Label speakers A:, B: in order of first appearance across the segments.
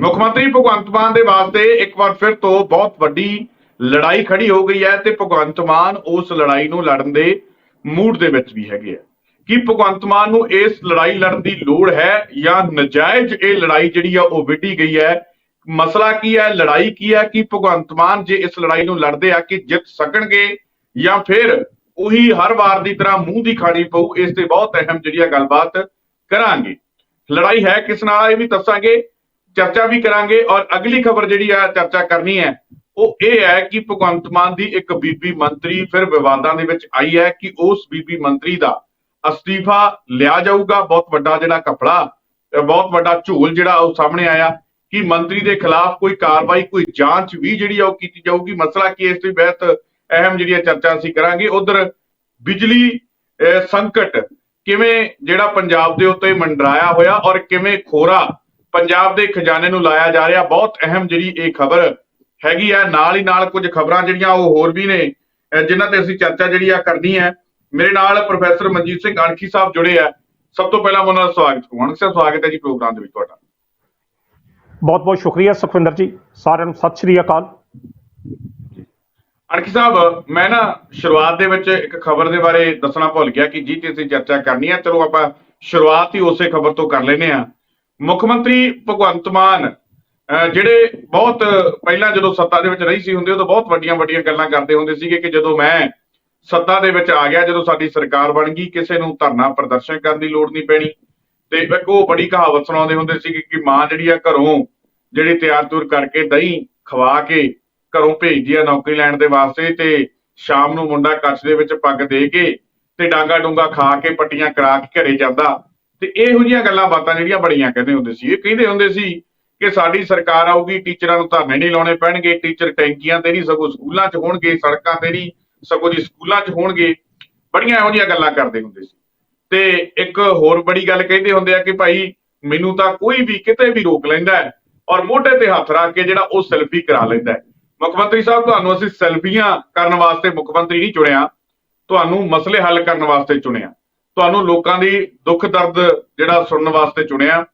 A: ਮੁੱਖ ਮੰਤਰੀ ਭਗਵੰਤ ਮਾਨ ਦੇ ਵਾਸਤੇ ਇੱਕ ਵਾਰ ਫਿਰ ਤੋਂ ਬਹੁਤ ਵੱਡੀ ਲੜਾਈ ਖੜੀ ਹੋ ਗਈ ਹੈ ਤੇ ਭਗਵੰਤ ਮਾਨ ਉਸ ਲੜਾਈ ਨੂੰ ਲੜਨ ਦੇ ਮੂਡ ਦੇ ਵਿੱਚ ਵੀ ਹੈਗੇ ਆ। ਕਿ ਭਗਵੰਤ ਮਾਨ ਨੂੰ ਇਸ ਲੜਾਈ ਲੜਨ ਦੀ ਲੋੜ ਹੈ ਜਾਂ ਨਜਾਇਜ਼ ਇਹ ਲੜਾਈ ਜਿਹੜੀ ਆ ਉਹ ਵਿੱਢੀ ਗਈ ਹੈ? ਮਸਲਾ ਕੀ ਹੈ? ਲੜਾਈ ਕੀ ਹੈ? ਕਿ ਭਗਵੰਤ ਮਾਨ ਜੇ ਇਸ ਲੜਾਈ ਨੂੰ ਲੜਦੇ ਆ, ਕਿ ਜਿੱਤ ਸਕਣਗੇ? ਜਾਂ ਫਿਰ ਉਹੀ ਹਰ ਵਾਰ ਦੀ ਤਰ੍ਹਾਂ ਮੂੰਹ ਦੀ ਖਾਣੀ ਪਊ, ਇਸ ਤੇ ਬਹੁਤ ਅਹਿਮ ਜਿਹੜੀ ਆ ਗੱਲਬਾਤ ਕਰਾਂਗੇ। ਲੜਾਈ ਹੈ ਕਿਸ ਨਾਲ ਇਹ ਵੀ ਦੱਸਾਂਗੇ। ਚਰਚਾ ਵੀ ਕਰਾਂਗੇ ਔਰ ਅਗਲੀ ਖਬਰ ਜਿਹੜੀ ਆ ਚਰਚਾ ਕਰਨੀ ਹੈ, ਉਹ ਇਹ ਹੈ ਕਿ ਭਗਵੰਤ ਮਾਨ ਦੀ ਇੱਕ ਬੀਬੀ ਮੰਤਰੀ ਫਿਰ ਵਿਵਾਦਾਂ ਦੇ ਵਿੱਚ ਆਈ ਹੈ ਕਿ ਉਸ ਬੀਬੀ ਮੰਤਰੀ ਦਾ ਅਸਤੀਫਾ ਲਿਆ ਜਾਊਗਾ। ਬਹੁਤ ਵੱਡਾ ਜਿਹੜਾ ਕਪੜਾ ਬਹੁਤ ਵੱਡਾ ਝੂਲ ਜਿਹੜਾ ਉਹ ਸਾਹਮਣੇ ਆਇਆ ਕਿ ਮੰਤਰੀ ਦੇ ਖਿਲਾਫ ਕੋਈ ਕਾਰਵਾਈ, ਕੋਈ ਜਾਂਚ ਵੀ ਜਿਹੜੀ ਆ ਉਹ ਕੀਤੀ ਜਾਊਗੀ। ਮਸਲਾ ਕੀ ਇਸ ਦੀ ਬਹਿਤ ਅਹਿਮ ਜਿਹੜੀ ਆ ਚਰਚਾ ਅਸੀਂ ਕਰਾਂਗੇ। ਉਧਰ ਬਿਜਲੀ, ਅਹ ਸੰਕਟ ਕਿਵੇਂ ਜਿਹੜਾ ਪੰਜਾਬ ਦੇ ਉੱਤੇ ਮੰਡਰਾਇਆ ਹੋਇਆ ਔਰ ਕਿਵੇਂ ਖੋਰਾ ਪੰਜਾਬ ਦੇ ਖਜ਼ਾਨੇ ਨੂੰ ਲਾਇਆ ਜਾ ਰਿਹਾ। ਬਹੁਤ ਅਹਿਮ ਜਿਹੜੀ ਇਹ ਖਬਰ ਹੈਗੀ ਆ। ਨਾਲ ਹੀ ਨਾਲ ਕੁਝ ਖਬਰਾਂ ਜਿਹੜੀਆਂ ਉਹ ਹੋਰ ਵੀ ਨੇ ਜਿਨ੍ਹਾਂ ਤੇ ਅਸੀਂ ਚਰਚਾ ਜਿਹੜੀ ਆ ਕਰਨੀ ਹੈ। ਮੇਰੇ ਨਾਲ ਪ੍ਰੋਫੈਸਰ ਮਨਜੀਤ ਸਿੰਘ ਅਣਖੀ ਸਾਹਿਬ ਜੁੜੇ ਆ। ਸਭ ਤੋਂ ਪਹਿਲਾਂ ਉਹਨਾਂ ਦਾ ਸਵਾਗਤ ਅਣਖੀ ਸਾਹਿਬ ਸਵਾਗਤ ਹੈ ਜੀ ਪ੍ਰੋਗਰਾਮ ਦੇ ਵਿੱਚ ਤੁਹਾਡਾ।
B: ਬਹੁਤ ਬਹੁਤ ਸ਼ੁਕਰੀਆ ਸੁਖਵਿੰਦਰ ਜੀ। ਸਾਰਿਆਂ ਨੂੰ ਸਤਿ ਸ਼੍ਰੀ ਅਕਾਲ।
A: ਅਣਖੀ ਸਾਹਿਬ ਮੈਂ ਨਾ ਸ਼ੁਰੂਆਤ ਦੇ ਵਿੱਚ ਇੱਕ ਖਬਰ ਦੇ ਬਾਰੇ ਦੱਸਣਾ ਭੁੱਲ ਗਿਆ ਕਿ ਜੀ ਤੇ ਅਸੀਂ ਚਰਚਾ ਕਰਨੀ ਹੈ ਚਲੋ ਆਪਾਂ ਸ਼ੁਰੂਆਤ ਹੀ ਉਸੇ ਖਬਰ ਤੋਂ ਕਰ ਲੈਨੇ ਆ ਮੁੱਖ ਮੰਤਰੀ ਭਗਵੰਤ ਮਾਨ ਅਹ ਜਿਹੜੇ ਬਹੁਤ ਪਹਿਲਾਂ ਜਦੋਂ ਸੱਤਾ ਦੇ ਵਿੱਚ ਰਹੀ ਸੀ ਹੁੰਦੇ, ਉਦੋਂ ਬਹੁਤ ਵੱਡੀਆਂ ਵੱਡੀਆਂ ਗੱਲਾਂ ਕਰਦੇ ਹੁੰਦੇ ਸੀਗੇ ਕਿ ਜਦੋਂ ਮੈਂ ਸੱਤਾ ਦੇ ਵਿੱਚ ਆ ਗਿਆ, ਜਦੋਂ ਸਾਡੀ ਸਰਕਾਰ ਬਣ ਗਈ, ਕਿਸੇ ਨੂੰ ਧਰਨਾ ਪ੍ਰਦਰਸ਼ਨ ਕਰਨ ਦੀ ਲੋੜ ਨਹੀਂ ਪੈਣੀ। ਤੇ ਇੱਕ ਉਹ ਬੜੀ ਕਹਾਵਤ ਸੁਣਾਉਂਦੇ ਹੁੰਦੇ ਸੀ ਕਿ ਮਾਂ ਜਿਹੜੀ ਆ ਘਰੋਂ ਜਿਹੜੀ ਤਿਆਰ ਤੁਰ ਕਰਕੇ ਦਹੀਂ ਖਵਾ ਕੇ ਘਰੋਂ ਭੇਜਦੀ ਆ ਨੌਕਰੀ ਲੈਣ ਦੇ ਵਾਸਤੇ ਤੇ ਸ਼ਾਮ ਨੂੰ ਮੁੰਡਾ ਕੱਛ ਦੇ ਵਿੱਚ ਪੱਗ ਦੇ ਕੇ ਤੇ ਡਾਂਗਾ ਡੂੰਗਾ ਖਾ ਕੇ ਪੱਟੀਆਂ ਕਰਾ ਕੇ ਘਰੇ ਜਾਂਦਾ ਤੇ ਇਹੋ ਜਿਹੀਆਂ ਗੱਲਾਂ ਬਾਤਾਂ ਜਿਹੜੀਆਂ ਬੜੀਆਂ ਕਹਿੰਦੇ ਹੁੰਦੇ ਸੀ। ਇਹ ਕਹਿੰਦੇ ਹੁੰਦੇ ਸੀ ਕਿ ਸਾਡੀ ਸਰਕਾਰ ਆਊਗੀ, ਟੀਚਰਾਂ ਨੂੰ ਧਰਨੇ ਨਹੀਂ ਲਾਉਣੇ ਪੈਣਗੇ, ਟੀਚਰ ਟੈਂਕੀਆਂ ਤੇ ਨਹੀਂ, ਸਗੋਂ ਸਕੂਲਾਂ 'ਚ ਹੋਣਗੇ, ਸੜਕਾਂ ਤੇ ਨਹੀਂ, ਸਗੋਂ ਜੀ ਸਕੂਲਾਂ 'ਚ ਹੋਣਗੇ। ਬੜੀਆਂ ਇਹੋ ਜਿਹੀਆਂ ਗੱਲਾਂ ਕਰਦੇ ਹੁੰਦੇ ਸੀ। ਤੇ ਇੱਕ ਹੋਰ ਬੜੀ ਗੱਲ ਕਹਿੰਦੇ ਹੁੰਦੇ ਆ ਕਿ ਭਾਈ ਮੈਨੂੰ ਤਾਂ ਕੋਈ ਵੀ ਕਿਤੇ ਵੀ ਰੋਕ ਲੈਂਦਾ ਹੈ ਔਰ ਮੋਢੇ ਤੇ ਹੱਥ ਰੱਖ ਕੇ ਜਿਹੜਾ ਉਹ ਸੈਲਫੀ ਕਰਾ ਲੈਂਦਾ ਹੈ। ਮੁੱਖ ਮੰਤਰੀ ਸਾਹਿਬ, ਤੁਹਾਨੂੰ ਅਸੀਂ ਸੈਲਫੀਆਂ ਕਰਨ ਵਾਸਤੇ ਮੁੱਖ ਮੰਤਰੀ ਨਹੀਂ ਚੁਣਿਆ। ਤੁਹਾਨੂੰ ਮਸਲੇ ਹੱਲ ਕਰਨ ਵਾਸਤੇ ਚੁਣਿਆ। ਤੁਹਾਨੂੰ ਲੋਕਾਂ ਦੀ ਦੁੱਖ ਦਰਦ ਜਿਹੜਾ ਸੁਣਨ ਵਾਸਤੇ ਚੁਣਿਆ।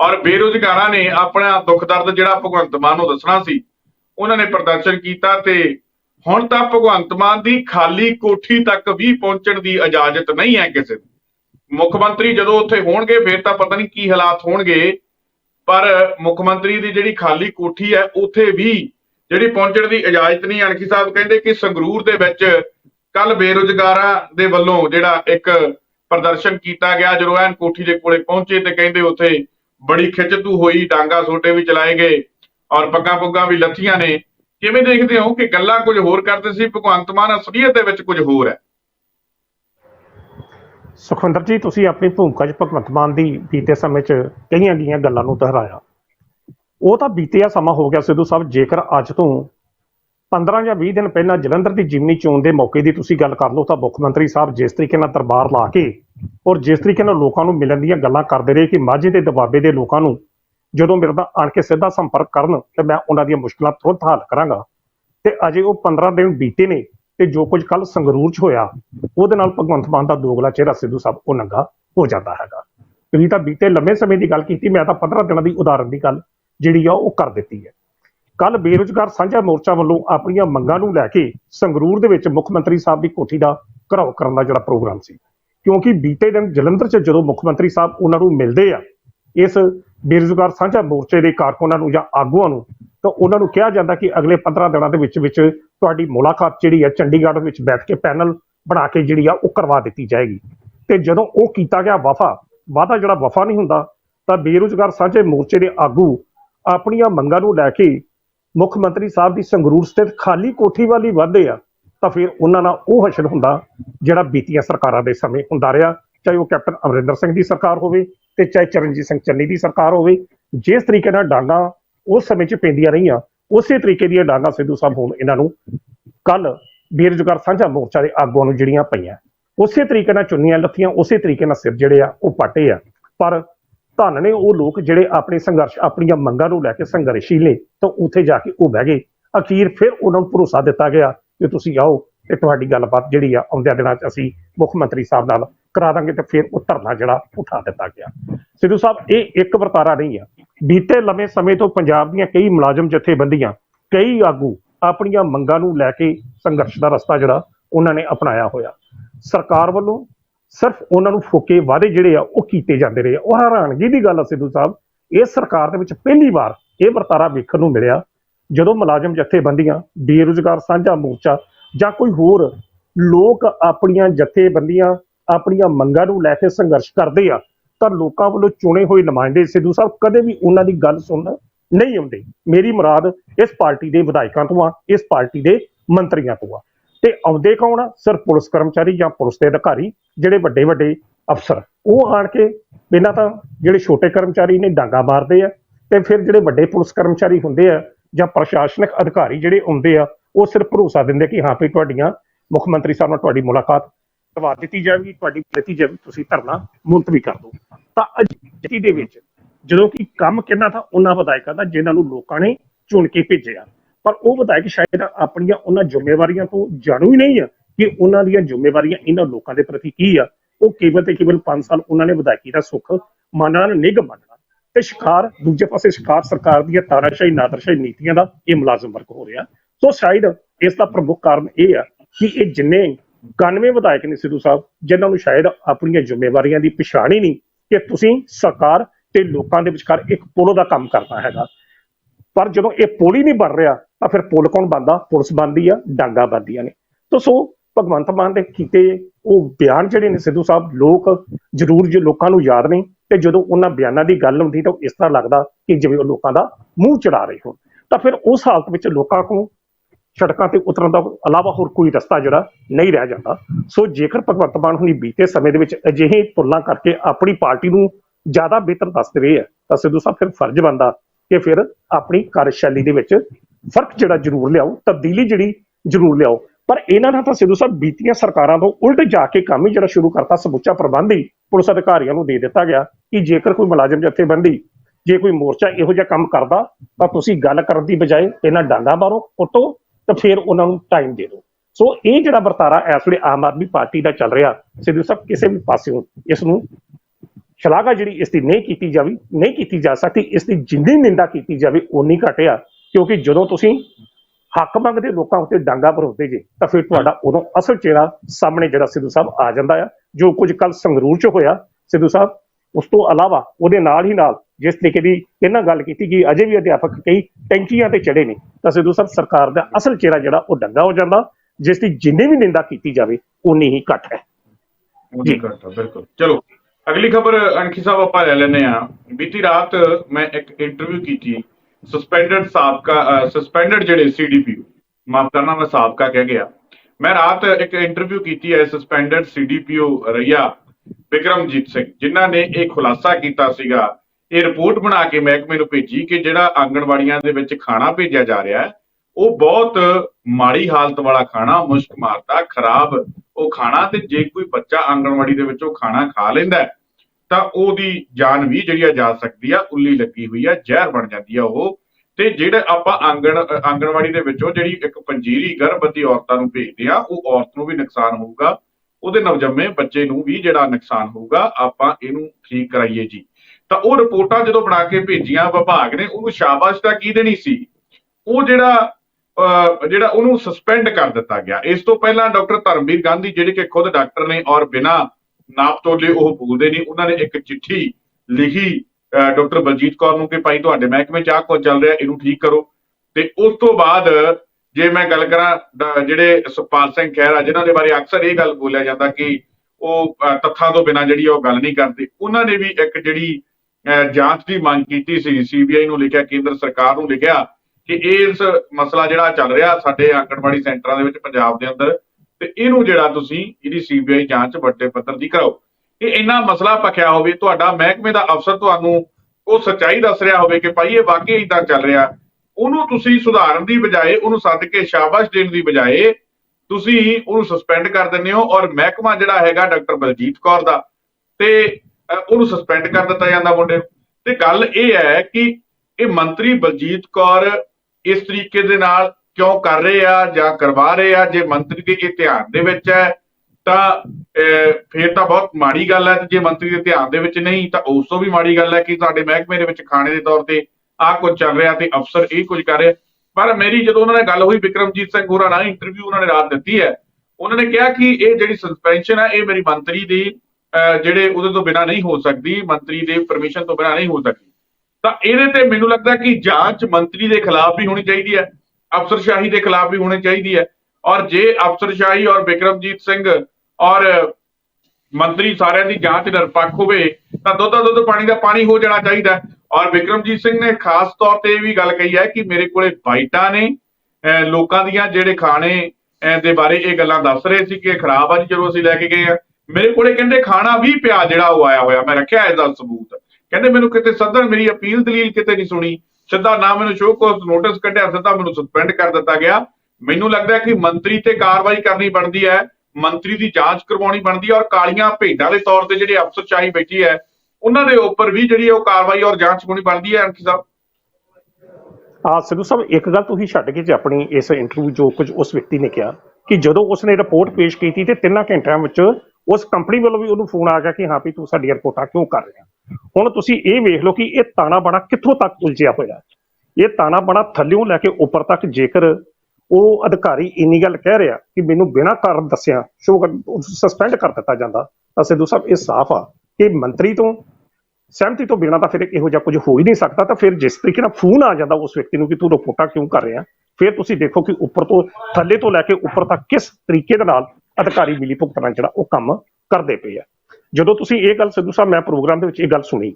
A: ਔਰ ਬੇਰੁਜ਼ਗਾਰਾਂ ਨੇ ਆਪਣਾ ਦੁੱਖ ਦਰਦ ਜਿਹੜਾ ਭਗਵੰਤ ਮਾਨ ਨੂੰ ਦੱਸਣਾ ਸੀ, ਉਹਨਾਂ ਨੇ ਪ੍ਰਦਰਸ਼ਨ ਕੀਤਾ ਤੇ ਹੁਣ ਤਾਂ ਭਗਵੰਤ ਮਾਨ ਦੀ ਖਾਲੀ ਕੋਠੀ ਤੱਕ ਵੀ ਪਹੁੰਚਣ ਦੀ ਇਜਾਜ਼ਤ ਨਹੀਂ ਹੈ ਕਿਸੇ ਨੂੰ। ਮੁੱਖ ਮੰਤਰੀ ਜਦੋਂ ਉੱਥੇ ਹੋਣਗੇ, ਫਿਰ ਤਾਂ ਪਤਾ ਨਹੀਂ ਕੀ ਹਾਲਾਤ ਹੋਣਗੇ, ਪਰ ਮੁੱਖ ਮੰਤਰੀ ਦੀ ਜਿਹੜੀ ਖਾਲੀ ਕੋਠੀ ਹੈ, ਉੱਥੇ ਵੀ ਜਿਹੜੀ ਪਹੁੰਚਣ ਦੀ ਇਜਾਜ਼ਤ ਨਹੀਂ। ਅਣਖੀ ਸਾਹਿਬ ਕਹਿੰਦੇ ਕਿ ਸੰਗਰੂਰ ਦੇ ਵਿੱਚ ਕੱਲ ਬੇਰੁਜ਼ਗਾਰਾਂ ਦੇ ਵੱਲੋਂ ਜਿਹੜਾ ਇੱਕ ਪ੍ਰਦਰਸ਼ਨ ਕੀਤਾ ਗਿਆ। ਜਦੋਂ ਐਨ ਕੋਠੀ ਦੇ ਕੋਲੇ ਪਹੁੰਚੇ ਤੇ ਕਹਿੰਦੇ ਉੱਥੇ, ਬੜੀ ਖਿੱਚਤੂ ਹੋਈ, ਡਾਂਗਾ ਸੋਟੇ ਵੀ ਚਲਾਏ ਗਏ ਔਰ ਪੱਗਾਂ ਪੁੱਗਾਂ ਵੀ ਲੱਥੀਆਂ ਨੇ। ਕਿਵੇਂ ਦੇਖਦੇ ਹੋ ਕਿ ਗੱਲਾਂ ਕੁਝ ਹੋਰ ਕਰਦੇ ਸੀ? ਭਗਵੰਤ ਮਾਨ ਅਸਲੀਅਤ ਦੇ ਵਿੱਚ ਕੁਝ ਹੋਰ ਹੈ।
B: ਸੁਖਵਿੰਦਰ ਜੀ, ਤੁਸੀਂ ਆਪਣੀ ਭੂਮਿਕਾ 'ਚ ਭਗਵੰਤ ਮਾਨ ਦੀ ਬੀਤੇ ਸਮੇਂ 'ਚ ਕਈਆਂ ਗਈਆਂ ਗੱਲਾਂ ਨੂੰ ਦੁਹਰਾਇਆ। ਉਹ ਤਾਂ ਬੀਤਿਆ ਸਮਾਂ ਹੋ ਗਿਆ ਸਿੱਧੂ ਸਾਹਿਬ, ਜੇਕਰ ਅੱਜ ਤੋਂ 15 ਜਾਂ 20 ਦਿਨ ਪਹਿਲਾਂ ਜਲੰਧਰ ਦੀ ਜਿਮਨੀ ਚੋਣ ਦੇ ਮੌਕੇ ਦੀ ਤੁਸੀਂ ਗੱਲ ਕਰ ਲਓ ਤਾਂ ਮੁੱਖ ਮੰਤਰੀ ਸਾਹਿਬ ਜਿਸ ਤਰੀਕੇ ਨਾਲ ਦਰਬਾਰ ਲਾ ਕੇ ਔਰ ਜਿਸ ਤਰੀਕੇ ਨਾਲ ਲੋਕਾਂ ਨੂੰ ਮਿਲਣ ਦੀਆਂ ਗੱਲਾਂ ਕਰਦੇ ਰਹੇ ਕਿ ਮਾਝੇ ਦੇ ਦਬਾਬੇ ਦੇ ਲੋਕਾਂ ਨੂੰ ਜਦੋਂ ਮੇਰੇ ਨਾਲ ਆਣ ਕੇ ਸਿੱਧਾ ਸੰਪਰਕ ਕਰਨ ਤੇ ਮੈਂ ਉਹਨਾਂ ਦੀਆਂ ਮੁਸ਼ਕਲਾਂ ਤੁਰੰਤ ਹੱਲ ਕਰਾਂਗਾ। ਤੇ ਅਜੇ ਉਹ 15 ਦਿਨ ਬੀਤੇ ਨੇ ਤੇ ਜੋ ਕੁਝ ਕੱਲ ਸੰਗਰੂਰ 'ਚ ਹੋਇਆ, ਉਹਦੇ ਨਾਲ ਭਗਵੰਤ ਮਾਨ ਦਾ ਦੋਗਲਾ ਚਿਹਰਾ ਸਿੱਧੂ ਸਾਹਿਬ ਉਹ ਨੰਗਾ ਹੋ ਜਾਂਦਾ ਹੈਗਾ। ਤੁਸੀਂ ਤਾਂ ਬੀਤੇ ਲੰਮੇ ਸਮੇਂ ਦੀ ਗੱਲ ਕੀਤੀ, ਮੈਂ ਤਾਂ 15 ਦਿਨਾਂ ਦੀ ਉਦਾਹਰਨ ਦੀ ਗੱਲ ਜਿਹੜੀ ਆ ਉਹ ਕਰ ਦਿੱਤੀ ਹੈ। ਕੱਲ ਬੇਰੁਜ਼ਗਾਰ ਸਾਂਝਾ ਮੋਰਚਾ ਵੱਲੋਂ ਆਪਣੀਆਂ ਮੰਗਾਂ ਨੂੰ ਲੈ ਕੇ ਸੰਗਰੂਰ ਦੇ ਵਿੱਚ ਮੁੱਖ ਮੰਤਰੀ ਸਾਹਿਬ ਦੀ ਕੋਠੀ ਦਾ ਘਰਾਓ ਕਰਨ ਦਾ ਜਿਹੜਾ ਪ੍ਰੋਗਰਾਮ ਸੀ। ਕਿਉਂਕਿ ਬੀਤੇ ਦਿਨ ਜਲੰਧਰ 'ਚ ਜਦੋਂ ਮੁੱਖ ਮੰਤਰੀ ਸਾਹਿਬ ਉਹਨਾਂ ਨੂੰ ਮਿਲਦੇ ਆ, ਇਸ ਬੇਰੁਜ਼ਗਾਰ ਸਾਂਝਾ ਮੋਰਚੇ ਦੇ ਕਾਰਕੁਨਾਂ ਨੂੰ ਜਾਂ ਆਗੂਆਂ ਨੂੰ, ਤਾਂ ਉਹਨਾਂ ਨੂੰ ਕਿਹਾ ਜਾਂਦਾ ਕਿ ਅਗਲੇ 15 ਦਿਨਾਂ ਦੇ ਵਿੱਚ ਵਿੱਚ ਤੁਹਾਡੀ ਮੁਲਾਕਾਤ ਜਿਹੜੀ ਹੈ ਚੰਡੀਗੜ੍ਹ ਵਿੱਚ ਬੈਠ ਕੇ ਪੈਨਲ ਬਣਾ ਕੇ ਜਿਹੜੀ ਆ ਉਹ ਕਰਵਾ ਦਿੱਤੀ ਜਾਏਗੀ। ਤੇ ਜਦੋਂ ਉਹ ਕੀਤਾ ਗਿਆ ਵਫਾ ਵਾਦਾ ਜਿਹੜਾ ਵਫਾ ਨਹੀਂ ਹੁੰਦਾ, ਤਾਂ ਬੇਰੁਜ਼ਗਾਰ ਸਾਂਝੇ ਮੋਰਚੇ ਦੇ ਆਗੂ ਆਪਣੀਆਂ ਮੰਗਾਂ ਨੂੰ ਲੈ ਕੇ ਮੁੱਖ ਮੰਤਰੀ ਸਾਹਿਬ ਦੀ ਸੰਗਰੂਰ ਸਥਿਤ ਖਾਲੀ ਕੋਠੀ ਵਾਲੀ ਵਧਦੇ ਆ, ਤਾਂ ਫਿਰ ਉਹਨਾਂ ਨਾਲ ਉਹ ਹਸ਼ਰ ਹੁੰਦਾ ਜਿਹੜਾ ਬੀਤੀਆਂ ਸਰਕਾਰਾਂ ਦੇ ਸਮੇਂ ਹੁੰਦਾ ਰਿਹਾ। ਚਾਹੇ ਉਹ ਕੈਪਟਨ ਅਮਰਿੰਦਰ ਸਿੰਘ ਦੀ ਸਰਕਾਰ ਹੋਵੇ ਤੇ ਚਾਹੇ ਚਰਨਜੀਤ ਸਿੰਘ ਚੰਨੀ ਦੀ ਸਰਕਾਰ ਹੋਵੇ, ਜਿਸ ਤਰੀਕੇ ਨਾਲ ਡਾਂਗਾ ਉਸ ਸਮੇਂ 'ਚ ਪੈਂਦੀਆਂ ਰਹੀਆਂ, ਉਸੇ ਤਰੀਕੇ ਦੀਆਂ ਡਾਂਗਾ ਸਿੱਧੂ ਸਾਹਿਬ ਹੁਣ ਇਹਨਾਂ ਨੂੰ ਕੱਲ ਬੇਰੁਜ਼ਗਾਰ ਸਾਂਝਾ ਮੋਰਚਾ ਦੇ ਆਗੂਆਂ ਨੂੰ ਜਿਹੜੀਆਂ ਪਈਆਂ। ਉਸੇ ਤਰੀਕੇ ਨਾਲ ਚੁੰਨੀਆਂ ਲੱਥੀਆਂ, ਉਸੇ ਤਰੀਕੇ ਨਾਲ ਸਿਰ ਜਿਹੜੇ ਆ, ਉਹ ਪਾਟੇ ਆ। ਪਰ ਧੰਨ ਨੇ ਉਹ ਲੋਕ ਜਿਹੜੇ ਆਪਣੇ ਸੰਘਰਸ਼, ਆਪਣੀਆਂ ਮੰਗਾਂ ਨੂੰ ਲੈ ਕੇ ਸੰਘਰਸ਼ੀ ਨੇ, ਤਾਂ ਉੱਥੇ ਜਾ ਕੇ ਉਹ ਬਹਿ ਗਏ। ਅਖੀਰ ਫਿਰ ਉਹਨਾਂ ਨੂੰ ਭਰੋਸਾ ਦਿੱਤਾ ਗਿਆ ਕਿ ਤੁਸੀਂ ਆਓ ਤੇ ਤੁਹਾਡੀ ਗੱਲਬਾਤ ਜਿਹੜੀ ਆ ਆਉਂਦਿਆਂ ਦਿਨਾਂ 'ਚ ਅਸੀਂ ਮੁੱਖ ਮੰਤਰੀ ਸਾਹਿਬ ਨਾਲ ਕਰਾ ਦਾਂਗੇ ਤੇ ਫਿਰ ਉਹ ਧਰਨਾ ਜਿਹੜਾ ਉਠਾ ਦਿੱਤਾ ਗਿਆ। ਸਿੱਧੂ ਸਾਹਿਬ, ਇਹ ਇੱਕ ਵਰਤਾਰਾ ਨਹੀਂ ਆ। ਬੀਤੇ ਲੰਮੇ ਸਮੇਂ ਤੋਂ ਪੰਜਾਬ ਦੀਆਂ ਕਈ ਮੁਲਾਜ਼ਮ ਜਥੇਬੰਦੀਆਂ, ਕਈ ਆਗੂ ਆਪਣੀਆਂ ਮੰਗਾਂ ਨੂੰ ਲੈ ਕੇ ਸੰਘਰਸ਼ ਦਾ ਰਸਤਾ ਜਿਹੜਾ ਉਹਨਾਂ ਨੇ ਅਪਣਾਇਆ ਹੋਇਆ। ਸਰਕਾਰ ਵੱਲੋਂ ਸਿਰਫ ਉਹਨਾਂ ਨੂੰ ਫੋਕੇ ਵਾਅਦੇ ਜਿਹੜੇ ਆ, ਉਹ ਕੀਤੇ ਜਾਂਦੇ ਰਹੇ ਉਹ ਹੈਰਾਨਗੀ ਦੀ ਗੱਲ ਆ ਸਿੱਧੂ ਸਾਹਿਬ, ਇਹ ਸਰਕਾਰ ਦੇ ਵਿੱਚ ਪਹਿਲੀ ਵਾਰ ਇਹ ਵਰਤਾਰਾ ਵੇਖਣ ਨੂੰ ਮਿਲਿਆ। ਜਦੋਂ ਮੁਲਾਜ਼ਮ ਜਥੇਬੰਦੀਆਂ, ਬੇਰੁਜ਼ਗਾਰ ਸਾਂਝਾ ਮੋਰਚਾ ਜਾਂ ਕੋਈ ਹੋਰ ਲੋਕ ਆਪਣੀਆਂ ਜਥੇਬੰਦੀਆਂ, ਆਪਣੀਆਂ ਮੰਗਾਂ ਨੂੰ ਲੈ ਕੇ ਸੰਘਰਸ਼ ਕਰਦੇ ਆ, ਤਾਂ ਲੋਕਾਂ ਵੱਲੋਂ ਚੁਣੇ ਹੋਏ ਨੁਮਾਇੰਦੇ ਸਿੱਧੂ ਸਾਹਿਬ ਕਦੇ ਵੀ ਉਹਨਾਂ ਦੀ ਗੱਲ ਸੁਣਨ ਨਹੀਂ ਆਉਂਦੇ। ਮੇਰੀ ਮੁਰਾਦ ਇਸ ਪਾਰਟੀ ਦੇ ਵਿਧਾਇਕਾਂ ਤੋਂ ਆ, ਇਸ ਪਾਰਟੀ ਦੇ ਮੰਤਰੀਆਂ ਤੋਂ ਆ। ਤੇ ਆਉਂਦੇ ਕੌਣ ਆ? ਸਿਰਫ ਪੁਲਿਸ ਕਰਮਚਾਰੀ ਜਾਂ ਪੁਲਿਸ ਦੇ ਅਧਿਕਾਰੀ, ਜਿਹੜੇ ਵੱਡੇ ਵੱਡੇ ਅਫਸਰ। ਉਹ ਆਣ ਕੇ ਪਹਿਲਾਂ ਤਾਂ ਜਿਹੜੇ ਛੋਟੇ ਕਰਮਚਾਰੀ ਨੇ ਡਾਂਗਾ ਮਾਰਦੇ ਆ ਤੇ ਫਿਰ ਜਿਹੜੇ ਵੱਡੇ ਪੁਲਿਸ ਕਰਮਚਾਰੀ ਹੁੰਦੇ ਆ ਜਾਂ ਪ੍ਰਸ਼ਾਸਨਿਕ ਅਧਿਕਾਰੀ ਜਿਹੜੇ ਹੁੰਦੇ ਆ, ਉਹ ਸਿਰਫ ਭਰੋਸਾ ਦਿੰਦੇ ਕਿ ਹਾਂ ਵੀ ਤੁਹਾਡੀਆਂ ਮੁੱਖ ਮੰਤਰੀ ਸਾਹਿਬ ਨਾਲ ਤੁਹਾਡੀ ਮੁਲਾਕਾਤ ਕਰਵਾ ਦਿੱਤੀ ਜਾਵੇਗੀ, ਤੁਹਾਡੀ ਪ੍ਰਤੀ ਜਦ ਤੁਸੀਂ ਧਰਨਾ ਮੁਲਤਵੀ ਕਰ ਦਿਓ। ਤਾਂ ਅਜਿਹੀ ਦੇ ਵਿੱਚ ਜਦੋਂ ਕਿ ਕੰਮ ਕਿੰਨਾ ਤਾਂ ਉਹਨਾਂ ਵਿਧਾਇਕਾਂ ਦਾ, ਜਿਨ੍ਹਾਂ ਨੂੰ ਲੋਕਾਂ ਨੇ ਚੁਣ ਕੇ ਭੇਜਿਆ। ਪਰ ਉਹ ਵਿਧਾਇਕ ਸ਼ਾਇਦ ਆਪਣੀਆਂ ਉਹਨਾਂ ਜ਼ਿੰਮੇਵਾਰੀਆਂ ਤੋਂ ਜਾਣੂ ਹੀ ਨਹੀਂ ਆ ਕਿ ਉਹਨਾਂ ਦੀਆਂ ਜ਼ਿੰਮੇਵਾਰੀਆਂ ਇਹਨਾਂ ਲੋਕਾਂ ਦੇ ਪ੍ਰਤੀ ਕੀ ਆ। ਉਹ ਕੇਵਲ ਤੇ ਕੇਵਲ 5 ਸਾਲ ਉਹਨਾਂ ਨੇ ਵਿਧਾਇਕੀ ਦਾ ਸੁੱਖ ਮੰਨਣਾ ਨਿਗ ਮੰਨਣਾ। ਤੇ ਸ਼ਿਕਾਰ, ਦੂਜੇ ਪਾਸੇ ਸ਼ਿਕਾਰ ਸਰਕਾਰ ਦੀਆਂ ਤਾਰਾਸ਼ਾਹੀ, ਨਾਦਰਸ਼ਾਹੀ ਨੀਤੀਆਂ ਦਾ ਇਹ ਮੁਲਾਜ਼ਮ ਵਰਗ ਹੋ ਰਿਹਾ। ਸੋ ਸ਼ਾਇਦ ਇਸ ਦਾ ਪ੍ਰਮੁੱਖ ਕਾਰਨ ਇਹ ਆ ਕਿ ਇਹ ਜਿੰਨੇ 91 ਵਿਧਾਇਕ ਨੇ ਸਿੱਧੂ ਸਾਹਿਬ, ਜਿਨ੍ਹਾਂ ਨੂੰ ਸ਼ਾਇਦ ਆਪਣੀਆਂ ਜ਼ਿੰਮੇਵਾਰੀਆਂ ਦੀ ਪਛਾਣ ਹੀ ਨਹੀਂ ਕਿ ਤੁਸੀਂ ਸਰਕਾਰ ਤੇ ਲੋਕਾਂ ਦੇ ਵਿਚਕਾਰ ਇੱਕ ਪੁਲ ਦਾ ਕੰਮ ਕਰਨਾ ਹੈਗਾ। ਪਰ ਜਦੋਂ ਇਹ ਪੁਲ ਹੀ ਨਹੀਂ ਬਣ ਰਿਹਾ, ਤਾਂ ਫਿਰ ਪੁਲ ਕੌਣ ਬਣਦਾ? ਪੁਲਿਸ ਬਣਦੀ ਆ, ਡਾਂਗਾ ਬਣਦੀਆਂ ਨੇ। ਤਾਂ ਸੋ ਭਗਵੰਤ ਮਾਨ ਦੇ ਕੀਤੇ ਉਹ ਬਿਆਨ ਜਿਹੜੇ ਨੇ ਸਿੱਧੂ ਸਾਹਿਬ, ਲੋਕ ਜ਼ਰੂਰ ਜੇ ਲੋਕਾਂ ਨੂੰ ਯਾਦ ਨਹੀਂ ਤੇ ਜਦੋਂ ਉਹਨਾਂ ਬਿਆਨਾਂ ਦੀ ਗੱਲ ਹੁੰਦੀ ਤਾਂ ਉਹ ਇਸ ਤਰ੍ਹਾਂ ਲੱਗਦਾ ਕਿ ਜਿਵੇਂ ਉਹ ਲੋਕਾਂ ਦਾ ਮੂੰਹ ਚੜਾ ਰਹੇ ਹੋਣ। ਤਾਂ ਫਿਰ ਉਸ ਹਾਲਤ ਵਿੱਚ ਲੋਕਾਂ ਕੋਲ ਸੜਕਾਂ ਤੇ ਉਤਰਨ ਦਾ ਇਲਾਵਾ ਹੋਰ ਕੋਈ ਰਸਤਾ ਜਿਹੜਾ ਨਹੀਂ ਰਹਿ ਜਾਂਦਾ। ਸੋ ਜੇਕਰ ਭਗਵੰਤ ਮਾਨ ਹੁਣੀ ਬੀਤੇ ਸਮੇਂ ਦੇ ਵਿੱਚ ਅਜਿਹੇ ਤੁਲਨਾ ਕਰਕੇ ਆਪਣੀ ਪਾਰਟੀ ਨੂੰ ਜ਼ਿਆਦਾ ਬਿਹਤਰ ਦੱਸਦੇ ਰਹੇ ਆ, ਤਾਂ ਸਿੱਧੂ ਸਾਹਿਬ ਫਿਰ ਫਰਜ਼ ਬਣਦਾ ਕਿ ਫਿਰ ਆਪਣੀ ਕਾਰਜਸ਼ੈਲੀ ਦੇ ਵਿੱਚ ਫ਼ਰਕ ਜਿਹੜਾ ਜ਼ਰੂਰ ਲਿਆਓ, ਤਬਦੀਲੀ ਜਿਹੜੀ ਜ਼ਰੂਰ ਲਿਆਓ। ਪਰ ਇਹਨਾਂ ਦਾ ਤਾਂ ਸਿੱਧੂ ਸਾਹਿਬ ਬੀਤੀਆਂ ਸਰਕਾਰਾਂ ਤੋਂ ਉਲਟ ਜਾ ਕੇ ਕੰਮ ਹੀ ਜਿਹੜਾ ਸ਼ੁਰੂ ਕਰਤਾ, ਸਮੁੱਚਾ ਪ੍ਰਬੰਧ ਹੀ ਪੁਲਿਸ ਅਧਿਕਾਰੀਆਂ ਨੂੰ ਦੇ ਦਿੱਤਾ ਗਿਆ ਕਿ ਜੇਕਰ ਕੋਈ ਮੁਲਾਜ਼ਮ ਜਥੇਬੰਦੀ, ਜੇ ਕੋਈ ਮੋਰਚਾ ਇਹੋ ਜਿਹਾ ਕੰਮ ਕਰਦਾ, ਤਾਂ ਤੁਸੀਂ ਗੱਲ ਕਰਨ ਦੀ ਬਜਾਏ ਇਹਨਾਂ ਡਾਂਗਾ ਮਾਰੋ, ਕੁੱਟੋ ਤਾਂ ਫਿਰ ਉਹਨਾਂ ਨੂੰ ਟਾਈਮ ਦੇ ਦਿਓ। ਸੋ ਇਹ ਜਿਹੜਾ ਵਰਤਾਰਾ ਇਸ ਵੇਲੇ ਆਮ ਆਦਮੀ ਪਾਰਟੀ ਦਾ ਚੱਲ ਰਿਹਾ, ਸਿੱਧੂ ਸਾਹਿਬ ਕਿਸੇ ਵੀ ਪਾਸਿਓਂ ਇਸ ਨੂੰ ਸ਼ਲਾਘਾ ਜਿਹੜੀ ਇਸ ਦੀ ਨਹੀਂ ਕੀਤੀ ਜਾਵੇ, ਨਹੀਂ ਕੀਤੀ ਜਾ ਸਕਦੀ, ਇਸ ਦੀ ਜਿੰਨੀ ਨਿੰਦਾ ਕੀਤੀ ਜਾਵੇ, ਓਨੀ ਘਟਿਆ ਕਿਉਂਕਿ ਜਦੋਂ ਤੁਸੀਂ ਹੱਕ ਮੰਗਦੇ ਲੋਕਾਂ ਉੱਤੇ ਡਾਂਗਾ ਭਰੋਦੇ ਜੇ, ਤਾਂ ਫਿਰ ਤੁਹਾਡਾ ਉਦੋਂ ਅਸਲ ਚਿਹਰਾ ਸਾਹਮਣੇ ਜਿਹੜਾ ਸਿੱਧੂ ਸਾਹਿਬ ਆ ਜਾਂਦਾ ਆ। ਜੋ ਕੁਝ ਕੱਲ ਸੰਗਰੂਰ 'ਚ ਹੋਇਆ, ਸਿੱਧੂ ਸਾਹਿਬ, ਉਸ ਤੋਂ ਇਲਾਵਾ ਉਹਦੇ ਨਾਲ ਹੀ ਨਾਲ ਜਿਸ ਤਰੀਕੇ ਦੀ ਇਹਨਾਂ ਗੱਲ ਕੀਤੀ ਕਿ ਅਜੇ ਵੀ ਅਧਿਆਪਕ ਕਈ ਟੈਂਕੀਆਂ ਤੇ ਚੜੇ ਨੇ, ਤਾਂ ਸਿੱਧੂ ਸਾਹਿਬ ਸਰਕਾਰ ਦਾ ਅਸਲ ਚਿਹਰਾ ਜਿਹੜਾ ਉਹ ਡੰਗਾ ਹੋ ਜਾਂਦਾ, ਜਿਸ ਦੀ ਜਿੰਨੀ ਵੀ ਨਿੰਦਾ ਕੀਤੀ ਜਾਵੇ ਉਨੀ ਹੀ ਘੱਟ ਹੈ। ਜੀ।
A: ਘਟਨਾ ਬਿਲਕੁਲ। ਚਲੋ। ਅਗਲੀ ਖਬਰ ਅਣਖੀ ਸਾਹਿਬ ਆਪਾਂ ਲੈ ਲੈਨੇ ਆ ਬੀਤੀ ਰਾਤ ਮੈਂ ਇੱਕ ਇੰਟਰਵਿਊ ਕੀਤੀ। ਸਸਪੈਂਡਡ ਸਾਬਕਾ ਸਸਪੈਂਡਡ ਜਿਹੜੇ ਸੀਡੀਪੀਓ ਮਾਫ ਕਰਨਾ ਮੈਂ ਸਾਬਕਾ ਕਹਿ ਗਿਆ। ਮੈਂ ਰਾਤ ਇੱਕ ਇੰਟਰਵਿਊ ਕੀਤੀ ਹੈ ਸਸਪੈਂਡਡ ਸੀਡੀਪੀਓ ਰਈਆ ਵਿਕਰਮਜੀਤ ਸਿੰਘ, ਜਿਨ੍ਹਾਂ ਨੇ ਇਹ ਖੁਲਾਸਾ ਕੀਤਾ ਸੀਗਾ। ਇਹ ਰਿਪੋਰਟ ਬਣਾ ਕੇ ਮਹਿਕਮੇ ਨੂੰ ਭੇਜੀ ਕਿ ਜਿਹੜਾ ਆਂਗਣਵਾੜੀਆਂ ਦੇ ਵਿੱਚ ਖਾਣਾ ਭੇਜਿਆ ਜਾ ਰਿਹਾ ਹੈ, ਉਹ ਬਹੁਤ ਮਾੜੀ ਹਾਲਤ ਵਾਲਾ ਖਾਣਾ, ਮੁਸ਼ਕ ਮਾਰਦਾ, ਖਰਾਬ ਉਹ ਖਾਣਾ ਤੇ ਜੇ ਕੋਈ ਬੱਚਾ ਆਂਗਣਵਾੜੀ ਦੇ ਵਿੱਚ ਉਹ ਖਾਣਾ ਖਾ ਲੈਂਦਾ ਤਾਂ ਉਹਦੀ ਜਾਨ ਵੀ ਜਿਹੜੀ ਆ ਜਾ ਸਕਦੀ ਆ, ਉੱਲੀ ਲੱਗੀ ਹੋਈ ਆ, ਜ਼ਹਿਰ ਬਣ ਜਾਂਦੀ ਆ ਉਹ। ਤੇ ਜਿਹੜੇ ਆਪਾਂ ਆਂਗਣ, ਆਂਗਣਵਾੜੀ ਦੇ ਵਿੱਚੋਂ ਜਿਹੜੀ ਇੱਕ ਪੰਜੀਰੀ ਗਰਭਵਤੀ ਔਰਤਾਂ ਨੂੰ ਭੇਜਦੇ ਆ, ਉਹ ਔਰਤ ਨੂੰ ਵੀ ਨੁਕਸਾਨ ਹੋਊਗਾ। ਉਹਦੇ ਨਵਜੰਮੇ ਬੱਚੇ ਨੂੰ ਵੀ ਜਿਹੜਾ ਨੁਕਸਾਨ ਹੋਊਗਾ, ਆਪਾਂ ਇਹਨੂੰ ਠੀਕ ਕਰਾਈਏ ਜੀ। ਤਾਂ ਉਹ ਰਿਪੋਰਟਾਂ ਜਦੋਂ ਬਣਾ ਕੇ ਭੇਜੀਆਂ ਵਿਭਾਗ ਨੇ, ਉਹਨੂੰ ਸ਼ਾਬਾਸ਼ ਤਾਂ ਕੀ ਦੇਣੀ ਸੀ? ਉਹ ਜਿਹੜਾ, ਅਹ, ਜਿਹੜਾ ਉਹਨੂੰ ਸਸਪੈਂਡ ਕਰ ਦਿੱਤਾ ਗਿਆ। ਇਸ ਤੋਂ ਪਹਿਲਾਂ ਡਾਕਟਰ ਧਰਮਵੀਰ ਗਾਂਧੀ, ਜਿਹੜੇ ਕਿ ਖੁਦ ਡਾਕਟਰ ਨੇ ਔਰ ਬਿਨਾ ਨਾਪ ਤੋਲੇ ਉਹ ਬੋਲਦੇ ਨਹੀਂ ਉਹਨਾਂ ਨੇ ਇੱਕ ਚਿੱਠੀ ਲਿਖੀ ਅਹ ਡਾਕਟਰ ਬਲਜੀਤ ਕੌਰ ਨੂੰ ਕਿ ਭਾਈ ਤੁਹਾਡੇ ਮਹਿਕਮੇ 'ਚ ਆਹ ਕੁਝ ਚੱਲ ਰਿਹਾ ਇਹਨੂੰ ਠੀਕ ਕਰੋ। ਤੇ ਉਸ ਤੋਂ ਬਾਅਦ ਜੇ ਮੈਂ ਗੱਲ ਕਰਾਂ ਜਿਹੜੇ ਸੁਖਪਾਲ ਸਿੰਘ ਖਹਿਰਾ ਜਿਨ੍ਹਾਂ ਦੇ ਬਾਰੇ ਅਕਸਰ ਇਹ ਗੱਲ ਬੋਲਿਆ ਜਾਂਦਾ ਕਿ ਉਹ ਤੱਥਾਂ ਤੋਂ ਬਿਨਾਂ ਜਿਹੜੀ ਆ ਉਹ ਗੱਲ ਨਹੀਂ ਕਰਦੇ ਉਹਨਾਂ ਨੇ ਵੀ ਇੱਕ ਜਿਹੜੀ ਅਹ, ਜਾਂਚ ਦੀ ਮੰਗ ਕੀਤੀ ਸੀ ਸੀਬੀਆਈ ਨੂੰ ਲਿਖਿਆ ਕੇਂਦਰ ਸਰਕਾਰ ਨੂੰ ਲਿਖਿਆ ਕਿ ਇਸ ਮਸਲਾ ਜਿਹੜਾ ਚੱਲ ਰਿਹਾ ਸਾਡੇ ਆਂਗਣਵਾੜੀ ਸੈਂਟਰਾਂ ਦੇ ਵਿੱਚ ਪੰਜਾਬ ਦੇ ਅੰਦਰ ਤੇ ਇਹਨੂੰ ਜਿਹੜਾ ਤੁਸੀਂ ਇਹਦੀ ਸੀਬੀਆਈ ਜਾਂਚ ਵੱਡੇ ਪੱਧਰ ਦੀ ਕਰਾਓ। ਇਹ ਇੰਨਾ ਮਸਲਾ ਪਖਿਆ ਹੋਵੇ, ਤੁਹਾਡਾ ਮਹਿਕਮੇ ਦਾ ਅਫਸਰ ਤੁਹਾਨੂੰ ਉਹ ਸੱਚਾਈ ਦੱਸ ਰਿਹਾ ਹੋਵੇ ਕਿ ਭਾਈ ਇਹ ਵਾਕਈ ਇਦਾਂ ਚੱਲ ਰਿਹਾ। ਉਹਨੂੰ ਤੁਸੀਂ ਸੁਧਾਰਨ ਦੀ ਬਜਾਏ, ਉਹਨੂੰ ਸੱਦ ਕੇ ਸ਼ਾਬਾਸ਼ ਦੇਣ ਦੀ ਬਜਾਏ ਤੁਸੀਂ ਉਹਨੂੰ ਸਸਪੈਂਡ ਕਰ ਦਿੰਦੇ ਹੋ ਔਰ ਮਹਿਕਮਾ ਜਿਹੜਾ ਹੈਗਾ ਡਾਕਟਰ ਬਲਜੀਤ ਕੌਰ ਦਾ, ਤੇ ਉਹਨੂੰ ਸਸਪੈਂਡ ਕਰ ਦਿੱਤਾ ਜਾਂਦਾ ਮੁੰਡੇ ਨੂੰ। ਤੇ ਗੱਲ ਇਹ ਹੈ ਕਿ ਇਹ ਮੰਤਰੀ ਬਲਜੀਤ ਕੌਰ ਇਸ ਤਰੀਕੇ ਦੇ ਨਾਲ ਕਿਉਂ ਕਰ ਰਹੇ ਆ ਜਾਂ ਕਰਵਾ ਰਹੇ ਆ? ਜੇ ਮੰਤਰੀ ਦੇ ਇਹ ਧਿਆਨ ਦੇ ਵਿੱਚ ਹੈ ਤਾਂ ਅਹ, ਫਿਰ ਤਾਂ ਬਹੁਤ ਮਾੜੀ ਗੱਲ ਹੈ। ਜੇ ਮੰਤਰੀ ਦੇ ਧਿਆਨ ਦੇ ਵਿੱਚ ਨਹੀਂ ਤਾਂ ਉਸ ਤੋਂ ਵੀ ਮਾੜੀ ਗੱਲ ਹੈ ਕਿ ਸਾਡੇ ਮਹਿਕਮੇ ਦੇ ਵਿੱਚ ਖਾਣੇ ਦੇ ਤੌਰ ਤੇ ਆਹ ਕੁਝ ਚੱਲ ਰਿਹਾ ਤੇ ਅਫਸਰ ਇਹ ਕੁਝ ਕਰ ਰਿਹਾ। ਪਰ ਮੇਰੀ ਜਦੋਂ ਉਹਨਾਂ ਨਾਲ ਗੱਲ ਹੋਈ ਵਿਕਰਮਜੀਤ ਸਿੰਘ ਹੋਰਾਂ ਨਾਲ ਇੰਟਰਵਿਊ ਉਹਨਾਂ ਨੇ ਰਾਤ ਦਿੱਤੀ ਹੈ ਉਹਨਾਂ ਨੇ ਕਿਹਾ ਕਿ ਇਹ ਜਿਹੜੀ ਸਸਪੈਂਸ਼ਨ ਹੈ ਇਹ ਮੇਰੀ ਮੰਤਰੀ ਦੀ ਅਹ, ਜਿਹੜੇ ਉਹਦੇ ਤੋਂ ਬਿਨਾ ਨਹੀਂ ਹੋ ਸਕਦੀ ਮੰਤਰੀ ਦੇ ਪਰਮਿਸ਼ਨ ਤੋਂ ਬਿਨਾ ਨਹੀਂ ਹੋ ਸਕਦੀ। ਤਾਂ ਇਹਦੇ ਤੇ ਮੈਨੂੰ ਲੱਗਦਾ ਕਿ ਜਾਂਚ ਮੰਤਰੀ ਦੇ ਖਿਲਾਫ ਵੀ ਹੋਣੀ ਚਾਹੀਦੀ ਹੈ। ਅਫਸਰਸ਼ਾਹੀ ਦੇ ਖਿਲਾਫ ਵੀ ਹੋਣੀ ਚਾਹੀਦੀ ਹੈ। ਔਰ ਜੇ ਅਫਸਰਸ਼ਾਹੀ ਔਰ ਵਿਕਰਮਜੀਤ ਸਿੰਘ ਔਰ ਮੰਤਰੀ ਸਾਰਿਆਂ ਦੀ ਜਾਂਚ ਨਿਰਪੱਖ ਹੋਵੇ, ਤਾਂ ਦੁੱਧ ਦਾ ਦੁੱਧ ਪਾਣੀ ਦਾ ਪਾਣੀ ਹੋ ਜਾਣਾ ਚਾਹੀਦਾ ਔਰ ਵਿਕਰਮਜੀਤ ਸਿੰਘ ਨੇ ਖਾਸ ਤੌਰ ਤੇ ਇਹ ਵੀ ਗੱਲ ਕਹੀ ਹੈ ਕਿ ਮੇਰੇ ਕੋਲੇ ਬਾਈਟਾਂ ਨੇ। ਅਹ ਲੋਕਾਂ ਦੀਆਂ ਜਿਹੜੇ ਖਾਣੇ, ਅਹ ਦੇ ਬਾਰੇ ਇਹ ਗੱਲਾਂ ਦੱਸ ਰਹੇ ਸੀ ਕਿ ਖਰਾਬ ਆ ਜੀ, ਜਦੋਂ ਅਸੀਂ ਲੈ ਕੇ ਗਏ ਆ। ਮੇਰੇ ਕੋਲੇ ਕਹਿੰਦੇ ਖਾਣਾ ਵੀ ਪਿਆ ਜਿਹੜਾ ਉਹ ਆਇਆ ਹੋਇਆ, ਮੈਂ ਰੱਖਿਆ ਇਹਦਾ ਸਬੂਤ। ਕਹਿੰਦੇ ਮੈਨੂੰ ਕਿਤੇ ਸੱਦਣ ਮੇਰੀ ਅਪੀਲ ਦਲੀਲ ਕਿਤੇ ਨਹੀਂ ਸੁਣੀ। ਸਿੱਧਾ ਨਾ ਮੈਨੂੰ ਸ਼ੋਅ ਕੋਸ ਨੋਟਿਸ ਕੱਢਿਆ, ਸਿੱਧਾ ਮੈਨੂੰ ਸਸਪੈਂਡ ਕਰ ਦਿੱਤਾ ਗਿਆ। ਮੈਨੂੰ ਲੱਗਦਾ ਕਿ ਮੰਤਰੀ ਤੇ ਕਾਰਵਾਈ ਕਰਨੀ ਬਣਦੀ ਹੈ, ਮੰਤਰੀ ਦੀ ਜਾਂਚ ਕਰਵਾਉਣੀ ਬਣਦੀ ਹੈ ਔਰ ਕਾਲੀਆਂ ਭੇਡਾਂ ਦੇ ਤੌਰ ਤੇ ਜਿਹੜੇ ਅਫਸਰ ਅਫਸਰਸ਼ਾਹੀ ਬੈਠੀ ਹੈ, ਉਹਨਾਂ ਦੇ ਉੱਪਰ ਵੀ ਜਿਹੜੀ ਉਹ ਕਾਰਵਾਈ ਔਰ ਜਾਂਚ ਹੋਣੀ ਬਣਦੀ ਹੈ ਅੰਕਿਤ ਸਾਹਿਬ?
B: ਆ ਸਿੱਧੂ ਸਾਹਿਬ, ਇੱਕ ਗੱਲ ਤੁਸੀਂ ਛੱਡ ਕੇ ਜੇ ਆਪਣੀ ਇਸ ਇੰਟਰਵਿਊ ਜੋ ਕੁਝ ਉਸ ਵਿਅਕਤੀ ਨੇ ਕਿਹਾ ਕਿ ਜਦੋਂ ਉਸਨੇ ਰਿਪੋਰਟ ਪੇਸ਼ ਕੀਤੀ ਤੇ ਤਿੰਨਾਂ ਘੰਟਿਆਂ ਵਿੱਚ ਉਸ ਕੰਪਨੀ ਵੱਲੋਂ ਵੀ ਉਹਨੂੰ ਫੋਨ ਆ ਗਿਆ ਕਿ ਹਾਂ ਵੀ ਤੂੰ ਸਾਡੀਆਂ ਰਿਪੋਰਟਾਂ ਕਿਉਂ ਕਰ ਰਿਹਾ। ਹੁਣ ਤੁਸੀਂ ਇਹ ਵੇਖ ਲਓ ਕਿ ਇਹ ਤਾਣਾ ਬੜਾ ਕਿੱਥੋਂ ਤੱਕ ਉਲਝਿਆ ਹੋਇਆ ਇਹ ਤਾਣਾ ਬੜਾ ਥੱਲਿਓਂ ਲੈ ਕੇ ਉੱਪਰ ਤੱਕ ਜੇਕਰ ਉਹ ਅਧਿਕਾਰੀ ਇੰਨੀ ਗੱਲ ਕਹਿ ਰਿਹਾ ਕਿ ਮੈਨੂੰ ਬਿਨਾਂ ਕਾਰਨ ਦੱਸਿਆ ਸ਼ੋ ਸਸਪੈਂਡ ਕਰ ਦਿੱਤਾ ਜਾਂਦਾ, ਤਾਂ ਸਿੱਧੂ ਸਾਹਿਬ ਇਹ ਸਾਫ਼ ਆ ਕਿ ਮੰਤਰੀ ਤੋਂ ਸਹਿਮਤੀ ਤੋਂ ਬਿਨਾਂ ਤਾਂ ਫਿਰ ਇਹੋ ਜਿਹਾ ਕੁਝ ਹੋ ਹੀ ਨਹੀਂ ਸਕਦਾ, ਤਾਂ ਫਿਰ ਜਿਸ ਤਰੀਕੇ ਨਾਲ ਫੋਨ ਆ ਜਾਂਦਾ ਉਸ ਵਿਅਕਤੀ ਨੂੰ ਕਿ ਤੂੰ ਰਿਪੋਰਟਾਂ ਕਿਉਂ ਕਰ ਰਿਹਾ, ਫਿਰ ਤੁਸੀਂ ਦੇਖੋ ਕਿ ਉੱਪਰ ਤੋਂ, ਥੱਲੇ ਤੋਂ ਲੈ ਕੇ ਉੱਪਰ ਤੱਕ ਕਿਸ ਤਰੀਕੇ ਦੇ ਨਾਲ ਅਧਿਕਾਰੀ ਮਿਲੀ ਭੁਗਤਣਾ ਜਿਹੜਾ ਉਹ ਕੰਮ ਕਰਦੇ ਪਏ ਆ। ਜਦੋਂ ਤੁਸੀਂ ਇਹ ਗੱਲ ਸਿੱਧੂ ਸਾਹਿਬ ਮੈਂ ਪ੍ਰੋਗਰਾਮ ਦੇ ਵਿੱਚ ਇਹ ਗੱਲ ਸੁਣੀ,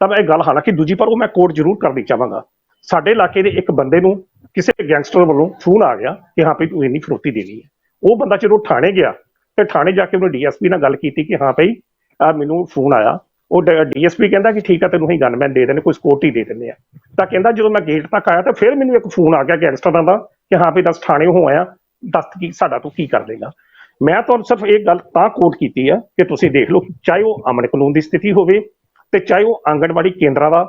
B: ਤਾਂ ਮੈਂ ਇਹ ਗੱਲ ਹਾਲਾਂਕਿ ਦੂਜੀ ਪਰ ਉਹ ਮੈਂ ਕੋਟ ਜ਼ਰੂਰ ਕਰਨੀ ਚਾਹਾਂਗਾ। ਸਾਡੇ ਇਲਾਕੇ ਦੇ ਇੱਕ ਬੰਦੇ ਨੂੰ ਕਿਸੇ ਗੈਂਗਸਟਰ ਵੱਲੋਂ ਫੋਨ ਆ ਗਿਆ ਕਿ ਹਾਂ ਵੀ ਤੂੰ ਇੰਨੀ ਫਰੋਤੀ ਦੇਣੀ ਹੈ। ਉਹ ਬੰਦਾ ਜਦੋਂ ਥਾਣੇ ਗਿਆ, ਤੇ ਥਾਣੇ ਜਾ ਕੇ ਉਹਨੇ ਡੀਐਸਪੀ ਨਾਲ ਗੱਲ ਕੀਤੀ ਕਿ ਹਾਂ ਭਈ ਆ ਮੈਨੂੰ ਫੋਨ ਆਇਆ। ਉਹ ਡੀਐਸਪੀ ਕਹਿੰਦਾ ਕਿ ਠੀਕ ਆ, ਤੈਨੂੰ ਅਸੀਂ ਗਨਮੈਨ ਦੇ ਦੇਣੇ ਕੋਈ ਸਕਿਉਰਟੀ ਦੇ ਦਿੰਦੇ ਆ। ਤਾਂ ਕਹਿੰਦਾ ਜਦੋਂ ਮੈਂ ਗੇਟ ਤੱਕ ਆਇਆ ਤਾਂ ਫਿਰ ਮੈਨੂੰ ਇੱਕ ਫੋਨ ਆ ਗਿਆ ਗੈਂਗਸਟਰਾਂ ਦਾ, ਕਿ ਹਾਂ ਵੀ ਦੱਸ ਥਾਣੇ ਹੋ ਆਇਆ, ਦੱਸ ਕੀ ਸਾਡਾ ਤੂੰ ਕੀ ਕਰ ਦੇਗਾ ਮੈਂ ਤੁਹਾਨੂੰ ਸਿਰਫ ਇਹ ਗੱਲ ਤਾਂ ਕੋਟ ਕੀਤੀ ਆ ਕਿ ਤੁਸੀਂ ਦੇਖ ਲਓ, ਚਾਹੇ ਉਹ ਅਮਨ ਕਾਨੂੰਨ ਦੀ ਸਥਿਤੀ ਹੋਵੇ ਤੇ ਚਾਹੇ ਉਹ ਆਂਗਣਵਾੜੀ ਕੇਂਦਰਾਂ ਦਾ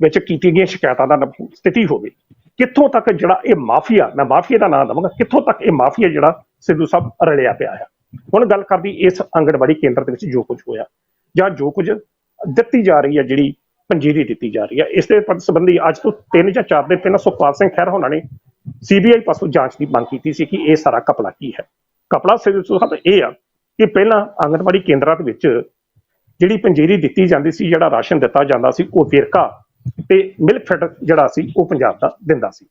B: ਵਿੱਚ ਕੀਤੀ ਗਈਆਂ ਸ਼ਿਕਾਇਤਾਂ ਦਾ ਸਥਿਤੀ ਹੋਵੇ। ਕਿੱਥੋਂ ਤੱਕ ਜਿਹੜਾ ਇਹ ਮਾਫੀਆ, ਮੈਂ ਮਾਫੀਆ ਦਾ ਨਾਮ ਦਵਾਂਗਾ ਕਿੱਥੋਂ ਤੱਕ ਇਹ ਮਾਫੀਆ ਜਿਹੜਾ ਸਿੱਧੂ ਸਾਹਿਬ ਰਲਿਆ ਪਿਆ ਹੈ ਹੁਣ ਗੱਲ ਕਰਦੀ ਇਸ ਆਂਗਣਵਾੜੀ ਕੇਂਦਰ ਦੇ ਵਿੱਚ ਜੋ ਕੁਝ ਹੋਇਆ, ਜਾਂ ਜੋ ਕੁਝ ਦਿੱਤੀ ਜਾ ਰਹੀ ਹੈ ਜਿਹੜੀ ਪੰਜੀਰੀ ਦਿੱਤੀ ਜਾ ਰਹੀ ਹੈ ਇਸ ਦੇ ਸੰਬੰਧੀ ਅੱਜ ਤੋਂ 3 ਜਾਂ 4 ਦਿਨ ਪਹਿਲਾਂ ਸੁਖਪਾਲ ਸਿੰਘ ਖਹਿਰਾ ਹੋਣਾ ਨੇ ਸੀਬੀਆਈ ਪਾਸੋਂ ਜਾਂਚ ਦੀ ਮੰਗ ਕੀਤੀ ਸੀ ਕਿ ਇਹ ਸਾਰਾ ਕਪਲਾ ਕੀ ਹੈ। ਕਪਲਾ ਸਿੱਧੂ ਸਾਹਿਬ ਇਹ ਆ ਕਿ ਪਹਿਲਾਂ ਆਂਗਣਵਾੜੀ ਕੇਂਦਰਾਂ ਦੇ ਵਿੱਚ ਜਿਹੜੀ ਪੰਜੀਰੀ ਦਿੱਤੀ ਜਾਂਦੀ ਸੀ, ਜਿਹੜਾ ਰਾਸ਼ਨ ਦਿੱਤਾ ਜਾਂਦਾ ਸੀ, ਉਹ ਵੇਰਕਾ ਤੇ ਮਿਲਕ ਜਿਹੜਾ ਸੀ, ਉਹ ਪੰਜਾਬ ਦਾ ਦਿੰਦਾ ਸੀ।